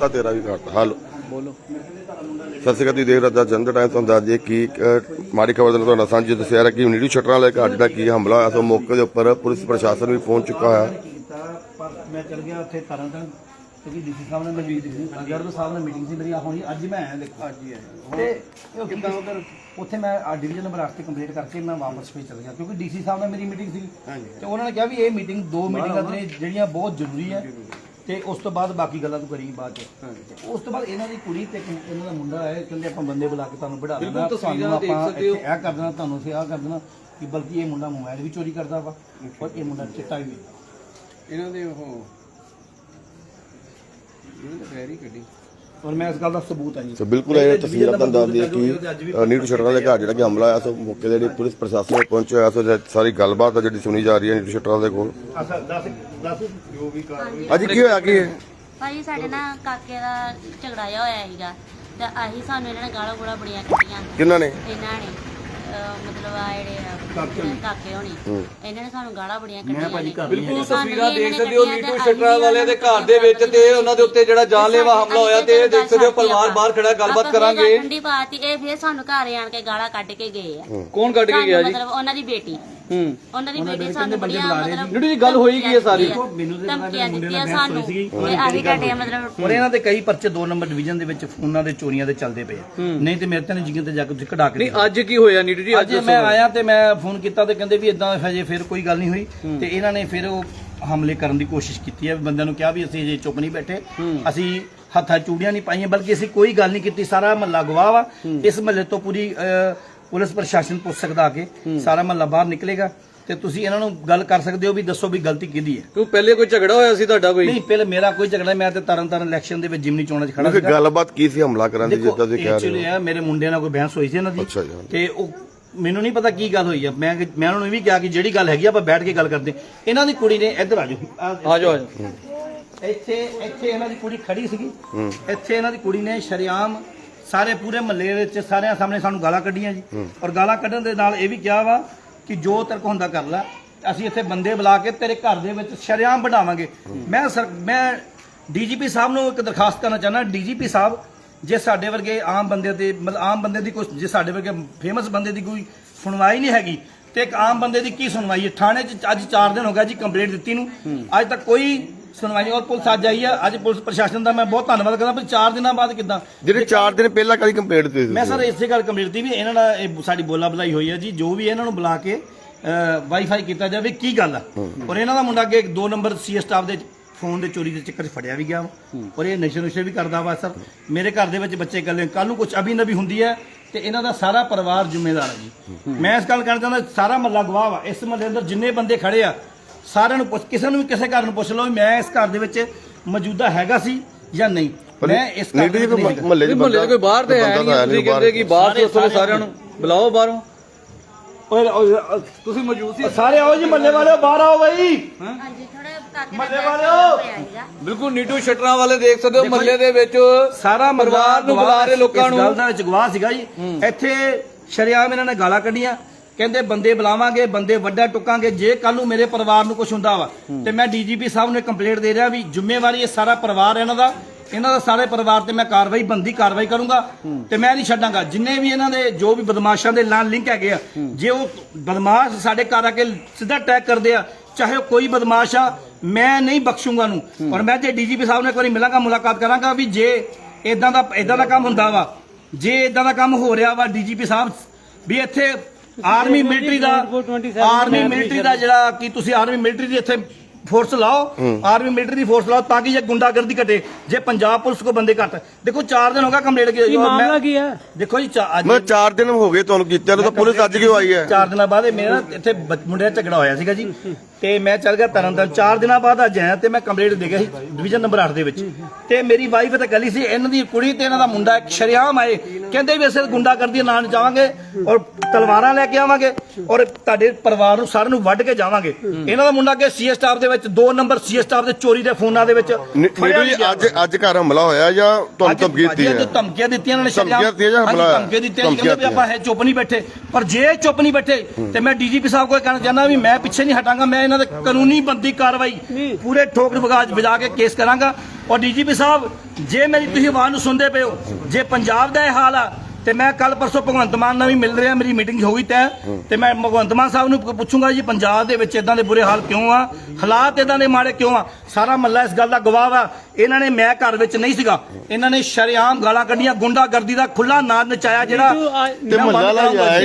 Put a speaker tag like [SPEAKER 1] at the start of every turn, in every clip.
[SPEAKER 1] ਤਾਂ ਤੇਰਾ ਵੀ ਘਾਟਾ ਹਾਲ।
[SPEAKER 2] ਬੋਲੋ।
[SPEAKER 1] ਸਤਿ ਸ਼੍ਰੀ ਅਕਾਲ ਤੁਸੀਂ ਦੇਖ ਰਹੇ ਹੋ ਜੰਦ ਟਾਈਮ ਤੁਹਾਨੂੰ ਦੱਸ ਦਈਏ ਕਿ ਇੱਕ ਮਾੜੀ ਖਬਰ ਨਾਲ ਤੁਹਾਡਾ ਸਾਂਝੀ ਦੱਸਿਆ ਰਿਹਾ ਕਿ ਨੀੜੂ ਸ਼ਟਰਾਂ ਵਾਲੇ ਘਰ ਜਿਹੜਾ ਕੀ ਹਮਲਾ ਹੋਇਆ ਸੋ ਮੌਕੇ ਦੇ ਉੱਪਰ ਪੁਲਿਸ ਪ੍ਰਸ਼ਾਸਨ ਵੀ ਪਹੁੰਚ ਚੁੱਕਾ ਹੋਇਆ।
[SPEAKER 2] ਕੀਤਾ ਪਰ ਮੈਂ ਚਲ ਗਿਆ ਉੱਥੇ ਤਰਨ ਤਾਰਨ ਕਿਉਂਕਿ ਡੀਸੀ ਸਾਹਿਬ ਨਾਲ ਮਨਜੀਤ ਸਿੰਘ ਗਰਦ ਸਾਹਿਬ ਨਾਲ ਮੀਟਿੰਗ ਸੀ ਮੇਰੀ ਆ ਹੋਣੀ ਅੱਜ ਮੈਂ ਆਇਆ ਦੇਖੋ। ਅੱਜ ਹੀ ਆਇਆ ਤੇ ਉਹ ਕਿਦਾਂ ਉਧਰ ਉੱਥੇ ਮੈਂ ਡਿਵੀਜ਼ਨ ਨੰਬਰ 8 ਤੇ ਕੰਪਲੀਟ ਕਰਕੇ ਮੈਂ ਵਾਪਸ ਫੇਰ ਚਲ ਗਿਆ ਕਿਉਂਕਿ ਡੀਸੀ ਸਾਹਿਬ ਨਾਲ ਮੇਰੀ ਮੀਟਿੰਗ ਸੀ। ਤੇ ਉਹਨਾਂ ਨੇ ਕਿਹਾ ਵੀ ਇਹ ਮੀਟਿੰਗ ਦੋ ਮੀਟਿੰਗਾਂ ਨੇ ਜਿਹੜੀਆਂ ਬਹੁਤ ਜ਼ਰੂਰੀ ਹੈ। ਤੇ ਉਸ ਤੋਂ ਬਾਅਦ ਬਾਕੀ ਗੱਲਾਂ ਤੂੰ ਕਰੀ ਬਾਅਦ ਚ। ਤੇ ਉਸ ਤੋਂ ਬਾਅਦ ਇਹਨਾਂ ਦੀ ਕੁੜੀ ਤੇ ਇੱਕ ਇਹਨਾਂ ਦਾ ਮੁੰਡਾ ਹੈ ਕਹਿੰਦੇ ਆਪਾਂ ਬੰਦੇ ਬੁਲਾ ਕੇ ਤੁਹਾਨੂੰ ਦੇਣਾ ਤੁਹਾਨੂੰ ਆਪਾਂ ਇੱਥੇ ਇਹ ਕਰ ਦੇਣਾ ਤੁਹਾਨੂੰ ਅਸੀਂ ਆਹ ਕਰ ਦੇਣਾ ਕਿ ਬਲਕਿ ਇਹ ਮੁੰਡਾ ਮੋਬਾਈਲ ਵੀ ਚੋਰੀ ਕਰਦਾ ਵਾ ਔਰ ਇਹ ਮੁੰਡਾ ਚਿੱਟਾ ਵੀ
[SPEAKER 3] ਇਹਨਾਂ ਦੇ ਉਹ ਇਹਨਾਂ ਦੇ ਪੈਰ ਹੀ ਕੱਢੀ।
[SPEAKER 2] ਔਰ ਮੈਂ ਇਸ ਗੱਲ ਦਾ ਸਬੂਤ ਹੈ ਜੀ।
[SPEAKER 1] ਸੋ ਬਿਲਕੁਲ ਇਹ ਤਸਵੀਰ ਤੁਹਾਨੂੰ ਦੱਸ ਦਈਏ ਕਿ ਨੀੜੂ ਸ਼ਟਰਾਂ ਦੇ ਘਰ ਜਿਹੜਾ ਕਿ ਹਮਲਾ ਹੋਇਆ ਸੋ ਮੌਕੇ ਦੇ ਜਿਹੜੀ ਪੁਲਿਸ ਪ੍ਰਸ਼ਾਸਨ ਪਹੁੰਚਿਆ ਹੋਇਆ ਸੋ ਸਾਰੀ ਗੱਲਬਾਤ ਆ ਜਿਹੜੀ ਸੁਣੀ ਜਾ ਰਹੀ ਹੈ ਨੀੜੂ ਸ਼ਟਰਾਂ ਦੇ ਕੋਲ।
[SPEAKER 2] ਅੱਛਾ 10 10
[SPEAKER 1] ਅੱਜ ਕੀ ਹੋਇਆ ਕੀ ਹੈ?
[SPEAKER 4] ਭਾਜੀ ਸਾਡੇ ਨਾਲ ਕਾਕੇ ਦਾ ਝਗੜਾ ਹੋਇਆ ਸੀਗਾ ਤੇ ਆਹੀ ਸਾਨੂੰ ਇਹਨਾਂ ਨੇ ਗਾਲਾਂ ਗੋਲਾ ਬੜੀਆਂ ਕੱਢੀਆਂ।
[SPEAKER 1] ਕਿੰਨਾਂ ਨੇ?
[SPEAKER 4] ਇਹਨਾਂ ਨੇ। ਅਹ ਮਤਲਬ ਆ ਜਿਹੜੇ ਆ, ਕਾਕੇ ਹੋਣੀ। ਇਹਨਾਂ ਨੇ ਸਾਨੂੰ ਗਾਲਾਂ ਬੜੀਆਂ ਕੱਢੀਆਂ ਨੇ।
[SPEAKER 3] ਬਿਲਕੁਲ ਤਸਵੀਰਾਂ ਦੇਖ ਸਕਦੇ ਹੋ ਨੀਟੂ ਸ਼ਟਰਾ ਵਾਲਿਆਂ ਦੇ ਘਰ ਦੇ ਵਿੱਚ ਤੇ ਉਹਨਾਂ ਦੇ ਉੱਤੇ ਜਿਹੜਾ ਜਾਨਲੇਵਾ ਹਮਲਾ ਹੋਇਆ ਤੇ ਇਹ ਦੇਖ ਸਕਦੇ ਹੋ ਪਰਿਵਾਰ ਬਾਹਰ ਖੜਾ ਹੈ, ਗੱਲਬਾਤ ਕਰਾਂਗੇ।
[SPEAKER 4] ਠੰਡੀ ਇਹ ਫਿਰ ਸਾਨੂੰ ਘਰ ਆਣ ਕੇ ਗਾਲਾਂ ਕੱਢ ਕੇ ਗਏ ਆ।
[SPEAKER 3] ਕੌਣ ਕੱਢ ਕੇ ਗਿਆ ਜੀ?
[SPEAKER 4] ਮਤਲਬ ਉਹਨਾਂ ਦੀ ਬੇਟੀ।
[SPEAKER 3] ਹੂੰ।
[SPEAKER 4] ਉਹਨਾਂ ਦੀ ਬੇਟੀ ਸਾਨੂੰ ਬੜੀਆਂ ਮਤਲਬ
[SPEAKER 3] ਨੀਟੂ ਜੀ ਗੱਲ ਹੋਈ ਕੀ ਹੈ ਸਾਰੀ?
[SPEAKER 4] ਧਮਕੀਆਂ ਦਿੱਤੀਆਂ ਸਾਨੂੰ ਤੇ ਆਹੀ ਘਟੇ ਮਤਲਬ
[SPEAKER 2] ਔਰ ਇਹਨਾਂ ਦੇ ਕਈ ਪਰਚੇ 2 ਨੰਬਰ ਡਿਵੀਜ਼ਨ ਦੇ ਵਿੱਚ ਫੋਨਾਂ ਦੇ ਚੋਰੀਆਂ ਦੇ ਚੱਲਦੇ ਪਏ ਆ। ਨਹੀਂ ਤੇ ਮੇਰੇ ਤੇ ਜਿਗਰ ਤੇ ਜਾ ਕੇ ਤੁਸੀਂ ਕਢਾ ਕੇ
[SPEAKER 3] ਨਹੀਂ ਅੱਜ ਕੀ ਹੋਇਆ ਨੀਟੂ ਜੀ?
[SPEAKER 2] ਅੱਜ ਮੈਂ ਆਇਆ ਤੇ ਮੈਂ ਫੋਨ ਕੀਤਾ ਤੇ ਕਹਿੰਦੇ ਵੀ ਇਦਾਂ ਹਜੇ ਫਿਰ ਕੋਈ ਗੱਲ ਨਹੀਂ ਹੋਈ। ਤੇ ਇਹਨਾਂ ਨੇ ਫਿਰ ਉਹ ਹਮਲੇ ਕਰਨ ਦੀ ਕੋਸ਼ਿਸ਼ ਕੀਤੀ ਹੈ। ਬੰਦਿਆਂ ਨੂੰ ਕਿਹਾ ਵੀ ਅਸੀਂ ਹਜੇ ਚੁੱਪ ਨਹੀਂ ਬੈਠੇ। ਅਸੀਂ ਹੱਥਾਂ ਚੂੜੀਆਂ ਨਹੀਂ ਪਾਈਆਂ ਬਲਕਿ ਅਸੀਂ ਕੋਈ ਗੱਲ ਨਹੀਂ ਕੀਤੀ। ਸਾਰਾ ਮਹੱਲਾ ਗਵਾਹ ਵਾ। ਇਸ ਮਹੱਲੇ ਤੋਂ ਪੂਰੀ ਅਹ, ਪੁਲਿਸ ਪ੍ਰਸ਼ਾਸਨ ਪੁੱਛ ਸਕਦਾ ਆ ਕੇ ਸਾਰਾ ਮਹੱਲਾ ਬਾਹਰ ਨਿਕਲੇਗਾ ਤੇ ਤੁਸੀਂ ਇਹਨਾਂ ਨੂੰ ਗੱਲ ਕਰ ਸਕਦੇ ਹੋ ਵੀ ਦੱਸੋ ਵੀ ਗਲਤੀ ਕਿਹਦੀ ਹੈ।
[SPEAKER 3] ਤੂੰ ਪਹਿਲੇ ਕੋਈ ਝਗੜਾ ਹੋਇਆ ਸੀ ਤੁਹਾਡਾ ਕੋਈ?
[SPEAKER 2] ਨਹੀਂ ਪਹਿਲੇ ਮੇਰਾ ਕੋਈ ਝਗੜਾ ਨਹੀਂ, ਮੈਂ ਤੇ ਤਰਨ ਤਾਰਨ ਇਲੈਕਸ਼ਨ ਦੇ ਵਿੱਚ ਜਿਮਨੀ ਚੋਣਾਂ 'ਚ ਖੜਾ ਸੀਗਾ।
[SPEAKER 1] ਗੱਲਬਾਤ ਕੀ ਸੀ ਹਮਲਾ ਕਰਨ ਦੀ ਜਿੱਦਾਂ ਤੁਸੀਂ ਕਹਿ ਰਹੇ
[SPEAKER 2] ਐਕਚੁਅਲੀ
[SPEAKER 1] ਹੋ
[SPEAKER 2] ਆ ਮੇਰੇ ਮੁੰਡੇ ਨਾਲ ਕੋਈ ਬਹਿਸ ਹੋਈ ਸੀ ਇਹਨਾਂ ਦੀ।
[SPEAKER 1] ਅੱਛਾ ਜੀ, ਹਾਂਜੀ।
[SPEAKER 2] ਤੇ ਉਹ ਮੈਨੂੰ ਨਹੀਂ ਪਤਾ ਕੀ ਗੱਲ ਹੋਈ ਆ। ਮੈਂ ਮੈਂ ਉਹਨਾਂ ਨੂੰ ਇਹ ਵੀ ਕਿਹਾ ਕਿ ਜਿਹੜੀ ਗੱਲ ਹੈਗੀ ਆ ਆਪਾਂ ਬੈਠ ਕੇ ਗੱਲ ਕਰਦੇ। ਹਾਂ। ਇਹਨਾਂ ਦੀ ਕੁੜੀ ਨੇ ਇੱਧਰ ਆ ਜਾਓ।
[SPEAKER 3] ਆ ਜਾਓ ਆ ਜਾਓ।
[SPEAKER 2] ਇੱਥੇ ਇੱਥੇ ਇਹਨਾਂ ਦੀ ਕੁੜੀ ਖੜੀ ਸੀਗੀ। ਇੱਥੇ ਇਹਨਾਂ ਦੀ ਕੁੜੀ ਨੇ ਸ਼ਰਿਆਮ ਸਾਰੇ ਪੂਰੇ ਮਹੱਲੇ ਵਿੱਚ ਸਾਰਿਆਂ ਸਾਹਮਣੇ ਸਾਨੂੰ ਗਾਲਾਂ ਕੱਢੀਆਂ ਜੀ। ਔਰ ਗਾਲਾਂ ਕੱਢਣ ਦੇ ਨਾਲ ਇਹ ਵੀ ਕਿਹਾ ਵਾ ਕਿ ਜੋ ਤੇਰੇ ਕੋਲ ਹੁੰਦਾ ਕਰ ਲੈ। ਅਸੀਂ ਇੱਥੇ ਬੰਦੇ ਬੁਲਾ ਕੇ ਤੇਰੇ ਘਰ ਦੇ ਵਿੱਚ ਸ਼ਰਿਆਮ ਬਣਾਵਾਂਗੇ। ਮੈਂ ਸਰ ਮੈਂ ਡੀਜੀਪੀ ਸਾਹਿਬ ਨੂੰ ਇੱਕ ਦਰਖਾਸਤ ਕਰਨਾ ਚਾਹੁੰਦਾ ਡੀਜੀਪੀ ਸਾਹਿਬ ਜੇ ਸਾਡੇ ਵਰਗੇ ਆਮ ਬੰਦੇ ਤੇ ਮਤਲਬ ਆਮ ਬੰਦੇ ਦੀ ਕੋਈ ਜੇ ਸਾਡੇ ਵਰਗੇ ਫੇਮਸ ਬੰਦੇ ਦੀ ਕੋਈ ਸੁਣਵਾਈ ਨਹੀਂ ਹੈਗੀ ਤੇ ਇੱਕ ਆਮ ਬੰਦੇ ਦੀ ਕੀ ਸੁਣਵਾਈ ਹੈ? ਥਾਣੇ 'ਚ ਅੱਜ 4 ਦਿਨ ਹੋ ਗਿਆ ਜੀ ਕੰਪਲੇਂਟ ਦਿੱਤੀ ਨੂੰ। ਅੱਜ ਤੱਕ ਕੋਈ ਸੁਣਵਾਈ ਔਰ ਪੁਲਿਸ ਅੱਜ ਆਈ ਹੈ ਅੱਜ ਪੁਲਿਸ ਪ੍ਰਸ਼ਾਸਨ ਦਾ ਮੈਂ ਬਹੁਤ ਧੰਨਵਾਦ ਕਰਦਾ ਪਰ 4 ਦਿਨਾਂ ਬਾਅਦ ਕਿਦਾਂ?
[SPEAKER 1] ਜਿਹੜੇ 4 ਦਿਨ ਪਹਿਲਾਂ ਕਦੀ ਕੰਪਲੇਂਟ ਦਿੱਤੀ
[SPEAKER 2] ਮੈਂ ਸਰ ਇਸੇ ਗੱਲ ਕੰਪਲੀਟ ਦੀ ਵੀ ਇਹਨਾਂ ਨਾਲ ਇਹ ਸਾਡੀ ਬੋਲਾ ਬੁਲਾਈ ਹੋਈ ਹੈ ਜੀ ਜੋ ਵੀ ਇਹਨਾਂ ਨੂੰ ਬੁਲਾ ਕੇ ਵਾਈਫਾਈ ਕੀਤਾ ਜਾਵੇ ਕੀ ਗੱਲ ਆ? ਔਰ ਇਹਨਾਂ ਦਾ ਮੁੰਡਾ ਅੱਗੇ 2 ਨੰਬਰ ਸੀ ਸਟਾਫ ਦੇ ਫੋਨ ਦੇ ਚੋਰੀ ਦੇ ਚੱਕਰ 'ਚ ਫੜਿਆ ਵੀ ਗਿਆ ਔਰ ਇਹ ਨਸ਼ੇ ਨੁਸ਼ੇ ਵੀ ਕਰਦਾ ਵਾ ਸਰ। ਮੇਰੇ ਘਰ ਦੇ ਵਿੱਚ ਬੱਚੇ ਇਕੱਲੇ ਕੱਲ ਨੂੰ ਕੁਝ ਅਭੀ ਨਵੀ ਹੁੰਦੀ ਹੈ ਤੇ ਇਹਨਾਂ ਦਾ ਸਾਰਾ ਪਰਿਵਾਰ ਜ਼ਿੰਮੇਦਾਰ ਹੈ ਜੀ। ਮੈਂ ਇਸ ਗੱਲ ਕਹਿਣਾ ਚਾਹੁੰਦਾ ਸਾਰਾ ਮਹੱਲਾ ਗਵਾਹ ਵਾ। ਇਸ ਮਹੱਲੇ ਅੰਦਰ ਜਿੰਨੇ ਬੰਦੇ ਖੜੇ ਆ ਸਾਰਿਆਂ ਨੂੰ ਪੁੱਛ ਕਿਸੇ ਨੂੰ ਵੀ ਕਿਸੇ ਘਰ ਨੂੰ ਪੁੱਛ ਲਓ ਵੀ ਮੈਂ ਇਸ ਘਰ ਦੇ ਵਿੱਚ ਮੌਜੂਦਾ ਹੈਗਾ ਸੀ ਜਾਂ ਨਹੀਂ। ਮੈਂ ਇਸ ਘਰ ਦੇ ਵਿੱਚ ਨਹੀਂ ਹੈਗਾ।
[SPEAKER 1] ਮਹੱਲੇ
[SPEAKER 3] ਦੇ ਕੋਈ ਬਾਹਰ ਤੇ ਹੈ ਨਹੀਂ ਤੁਸੀਂ ਕਹਿੰਦੇ ਕਿ ਬਾਹਰ ਤੋਂ ਉੱਥੋਂ ਦੇ ਸਾਰਿਆਂ ਨੂੰ ਬੁਲਾਓ ਬਾਹਰੋਂ।
[SPEAKER 2] ਓਏ ਓਏ
[SPEAKER 3] ਤੁਸੀਂ ਮੌਜੂਦ ਸੀ।
[SPEAKER 2] ਸਾਰੇ ਆਓ ਜੀ ਮੱਲੇ ਵਾਲਿਓ ਬਾਹਰ ਆਓ ਬਈ।
[SPEAKER 4] ਹਾਂਜੀ ਥੋੜਾ ਕਾਕੇ
[SPEAKER 2] ਮਹੱਲੇ
[SPEAKER 4] ਦਾ
[SPEAKER 2] ਵਾਲਿਓ।
[SPEAKER 3] ਬਿਲਕੁਲ ਨੀਟੂ ਸ਼ਟਰਾਂ ਵਾਲੇ ਦੇਖ ਸਕਦੇ ਹੋ ਮਹੱਲੇ ਦੇ ਵਿੱਚ
[SPEAKER 2] ਸਾਰਾ
[SPEAKER 3] ਪਰਿਵਾਰ ਨੂੰ ਬੁਲਾ ਰਹੇ ਲੋਕਾਂ
[SPEAKER 2] ਇਸ
[SPEAKER 3] ਨੂੰ।
[SPEAKER 2] ਗੱਲ ਦਾ ਵਿੱਚ ਗਵਾਹ ਸੀਗਾ ਜੀ। ਇੱਥੇ ਸ਼ਰਿਆਮ ਇਹਨਾਂ ਨੇ ਗਾਲਾਂ ਕੱਢੀਆਂ। ਕਹਿੰਦੇ ਬੰਦੇ ਬੁਲਾਵਾਂਗੇ ਬੰਦੇ ਵੱਡਾ ਟੁਕਾਂਗੇ ਜੇ ਕੱਲ ਨੂੰ ਮੇਰੇ ਪਰਿਵਾਰ ਨੂੰ ਕੁਝ ਹੁੰਦਾ ਵਾ ਤੇ ਮੈਂ ਡੀਜੀਪੀ ਸਾਹਿਬ ਨੂੰ ਕੰਪਲੇਂਟ ਦੇ ਰਿਹਾ ਵੀ ਜ਼ਿੰਮੇਵਾਰੀ ਇਹ ਸਾਰਾ ਪਰਿਵਾਰ ਇਹਨਾਂ ਦਾ। ਇਹਨਾਂ ਦਾ ਸਾਰੇ ਪਰਿਵਾਰ ਤੇ ਮੈਂ ਕਾਰਵਾਈ ਬੰਦੀ ਕਾਰਵਾਈ ਕਰੂੰਗਾ ਤੇ ਮੈਂ ਨਹੀਂ ਛੱਡਾਂਗਾ। ਜਿੰਨੇ ਵੀ ਇਹਨਾਂ ਦੇ ਜੋ ਵੀ ਬਦਮਾਸ਼ਾਂ ਦੇ ਨਾਲ ਲਿੰਕ ਹੈਗੇ ਆ ਜੇ ਉਹ ਬਦਮਾਸ਼ ਸਾਡੇ ਘਰ ਆ ਕੇ ਸਿੱਧਾ ਅਟੈਕ ਕਰਦੇ ਆ ਚਾਹੇ ਉਹ ਕੋਈ ਬਦਮਾਸ਼ ਆ ਮੈਂ ਨਹੀਂ ਬਖਸ਼ੂੰਗਾ ਨੂੰ ਔਰ ਮੈਂ ਜੇ ਡੀਜੀਪੀ ਸਾਹਿਬ ਨਾਲ ਇੱਕ ਵਾਰੀ ਮਿਲਾਂਗਾ ਮੁਲਾਕਾਤ ਕਰਾਂਗਾ ਵੀ ਜੇ ਇਦਾਂ ਦਾ ਇਦਾਂ ਦਾ ਕੰਮ ਹੁੰਦਾ ਵਾ ਜੇ ਇਦਾਂ ਦਾ ਕੰਮ ਹੋ ਰਿਹਾ ਵਾ ਡੀਜੀਪੀ ਸਾਹਿਬ ਵੀ ਇੱਥੇ ਆਰਮੀ ਮਿਲਟਰੀ ਦਾ ਆਰਮੀ ਮਿਲਟਰੀ ਦਾ ਜਿਹੜਾ ਕਿ ਤੁਸੀਂ ਆਰਮੀ ਮਿਲਟਰੀ ਦੀ ਇੱਥੇ ਫੋਰਸ ਲਾਓ ਆਰਮੀ ਮਿਲਟਰੀ ਦੀ ਫੋਰਸ ਲਾਓ ਤਾਂ ਕਿ ਇਹ ਗੁੰਡਾਗਰਦੀ ਘਟੇ ਜੇ ਪੰਜਾਬ ਪੁਲਿਸ ਕੋ ਬੰਦੇ ਘੱਟ। ਦੇਖੋ 4 ਦਿਨ ਹੋ ਗਿਆ ਕੰਪਲੇਂਟ ਕੀ ਮਾਮਲਾ ਕੀ ਹੈ? ਦੇਖੋ ਜੀ ਅੱਜ
[SPEAKER 1] ਮੈਂ 4 ਦਿਨ ਹੋ ਗਏ ਤੁਹਾਨੂੰ ਕੀਤਿਆਂ ਨੂੰ ਤਾਂ ਪੁਲਿਸ ਅੱਜ ਕਿਉਂ ਆਈ ਹੈ?
[SPEAKER 2] ਚਾਰ ਦਿਨਾਂ ਬਾਅਦ ਇਹ ਮੇਰਾ ਇੱਥੇ ਮੁੰਡੇ ਦਾ ਝਗੜਾ ਹੋਇਆ ਸੀਗਾ ਜੀ। ਤੇ ਮੈਂ ਚੱਲ ਗਿਆ ਤਰਨਤਾਰਨ ਚਾਰ ਦਿਨਾਂ ਬਾਅਦ ਅੱਜ ਆਇਆ ਤੇ ਮੈਂ ਕੰਪਲੇਂਟ ਦੇ ਗਿਆ ਸੀ ਡਿਵੀਜ਼ਨ ਨੰਬਰ 8 ਦੇ ਵਿੱਚ। ਤੇ ਮੇਰੀ ਵਾਈਫ ਤਾਂ ਕੱਲੀ ਸੀ ਇਹਨਾਂ ਦੀ ਕੁੜੀ ਤੇ ਇਹਨਾਂ ਦਾ ਮੁੰਡਾ ਇੱਕ ਸ਼ਰਿਆਮ ਆਏ। ਕਹਿੰਦੇ ਵੀ ਅਸੀਂ ਗੁੰਡਾ ਕਰਦੀ ਨਾਲ ਜਾਵਾਂਗੇ ਔਰ ਤਲਵਾਰਾਂ ਲੈ ਕੇ ਆਵਾਂਗੇ ਔਰ ਤੁਹਾਡੇ ਪਰਿਵਾਰ ਨੂੰ ਸਾਰਿਆਂ ਨੂੰ ਵੱਢ ਕੇ ਜਾਵਾਂਗੇ। ਇਹਨਾਂ ਦਾ ਮੁੰਡਾ ਅੱਗੇ ਸੀਐਸ ਸਟਾਫ ਦੇ ਵਿੱਚ 2 ਨੰਬਰ ਸੀਐਸ ਸਟਾਫ ਦੇ ਚੋਰੀ ਦੇ ਫੋਨਾਂ ਦੇ ਵਿੱਚ
[SPEAKER 1] ਨੀ-
[SPEAKER 2] ਵੀ
[SPEAKER 1] ਜੀ। ਅੱਜ ਅੱਜ ਘਰ ਹਮਲਾ ਹੋਇਆ ਜਾਂ ਤੁਹਾਨੂੰ ਧਮਕੀ ਦਿੱਤੀ ਹੈ
[SPEAKER 2] ਧਮਕੀਆਂ ਦਿੱਤੀਆਂ ਇਹਨਾਂ ਨੇ
[SPEAKER 1] ਧਮਕੀਆਂ
[SPEAKER 2] ਸ਼ਰਿਆਮ
[SPEAKER 1] ਦਿੱਤੀਆਂ ਜਾਂ ਹਮਲਾ?
[SPEAKER 2] ਧਮਕੀਆਂ ਦਿੱਤੀਆਂ।
[SPEAKER 1] ਧਮਕੀਆਂ
[SPEAKER 2] ਕਹਿੰਦੇ ਵੀ ਆਪਾਂ ਹੈ ਚੁੱਪ ਨਹੀਂ ਬੈਠੇ। ਪਰ ਜੇ ਚੁੱਪ ਨਹੀਂ ਬੈਠੇ ਤੇ ਮੈਂ ਡੀਜੀਪੀ ਸਾਹਿਬ ਕੋਲ ਕਹਿਣਾ ਚਾਹੁੰਦਾ ਵੀ ਮੈਂ ਪਿੱਛੇ ਨਹੀਂ ਹਟਾਂਗਾ ਮੈਂ ਇਹਨਾਂ ਦੇ ਕਾਨੂੰਨੀ ਬੰਦੀ ਕਾਰਵਾਈ ਪੂਰੇ ਠੋਕ ਵਗਾ ਵਜਾ ਕੇ ਕੇਸ ਕਰਾਂਗਾ। ਔਰ ਡੀਜੀਪੀ ਸਾਹਿਬ ਜੇ ਮੇਰੀ ਤੁਸੀਂ ਆਵਾਜ਼ ਨੂੰ ਸੁਣਦੇ ਪਏ ਹੋ ਜੇ ਪੰਜਾਬ ਦਾ ਇਹ ਹਾਲ ਆ ਤੇ ਮੈਂ ਕੱਲ ਪਰਸੋਂ ਭਗਵੰਤ ਮਾਨ ਨਾਲ ਵੀ ਮਿਲ ਰਿਹਾ ਮੇਰੀ ਮੀਟਿੰਗ ਹੋ ਗਈ ਤੈ। ਤੇ ਮੈਂ ਭਗਵੰਤ ਮਾਨ ਸਾਹਿਬ ਨੂੰ ਪੁੱਛੂੰਗਾ ਜੀ ਪੰਜਾਬ ਦੇ ਵਿੱਚ ਇਦਾਂ ਦੇ ਬੁਰੇ ਹਾਲ ਕਿਉਂ ਆ? ਹਾਲਾਤ ਇਦਾਂ ਦੇ ਮਾੜੇ ਕਿਉਂ ਆ? ਸਾਰਾ ਮੱਲਾ ਇਸ ਗੱਲ ਦਾ ਗਵਾਹ ਵਾ। ਇਹਨਾਂ ਨੇ ਮੈਂ ਘਰ ਵਿੱਚ ਨਹੀਂ ਸੀਗਾ। ਇਹਨਾਂ ਨੇ ਸ਼ਰੇਆਮ ਗਾਲਾਂ ਕੱਢੀਆਂ ਗੁੰਡਾਗਰਦੀ ਦਾ ਖੁੱਲਾ ਨਾਚ ਨਚਾਇਆ ਜਿਹੜਾ
[SPEAKER 1] ਤੇ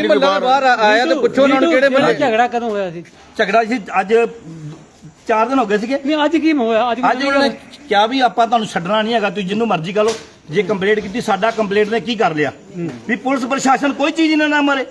[SPEAKER 3] ਮੱਲਾ ਬਾਹਰ। ਆਇਆ ਤੇ ਪੁੱਛੋ ਉਹਨਾਂ ਨੂੰ ਕਿਹੜੇ ਮੱਲੇ
[SPEAKER 5] ਝਗੜਾ ਕਦੋਂ ਹੋਇਆ ਸੀ?
[SPEAKER 2] ਝਗੜਾ ਜੀ ਅੱਜ 4 ਦਿਨ ਹੋ ਗਏ ਸੀਗੇ।
[SPEAKER 5] ਨਹੀਂ ਅੱਜ ਕੀ ਹੋਇਆ? ਅੱਜ
[SPEAKER 2] ਅੱਜ ਉਹਨਾਂ ਨੇ ਕਿਹਾ ਵੀ ਆਪਾਂ ਤੁਹਾਨੂੰ ਛੱਡਣਾ ਨਹੀਂ ਹੈਗਾ ਤੁਸੀਂ ਜਿੰਨੂੰ ਮਰਜ਼ੀ ਕਰ ਲਓ। ਜੇ ਕੰਪਲੇਂਟ ਕੀਤੀ ਸਾਡਾ ਕੰਪਲੇਂਟ ਨੇ ਕੀ ਕਰ ਲਿਆ? ਵੀ ਪੁਲਿਸ ਪ੍ਰਸ਼ਾਸਨ ਕੋਈ ਚੀਜ਼ ਇਹਨਾਂ ਨਾ ਮਾਰੇ।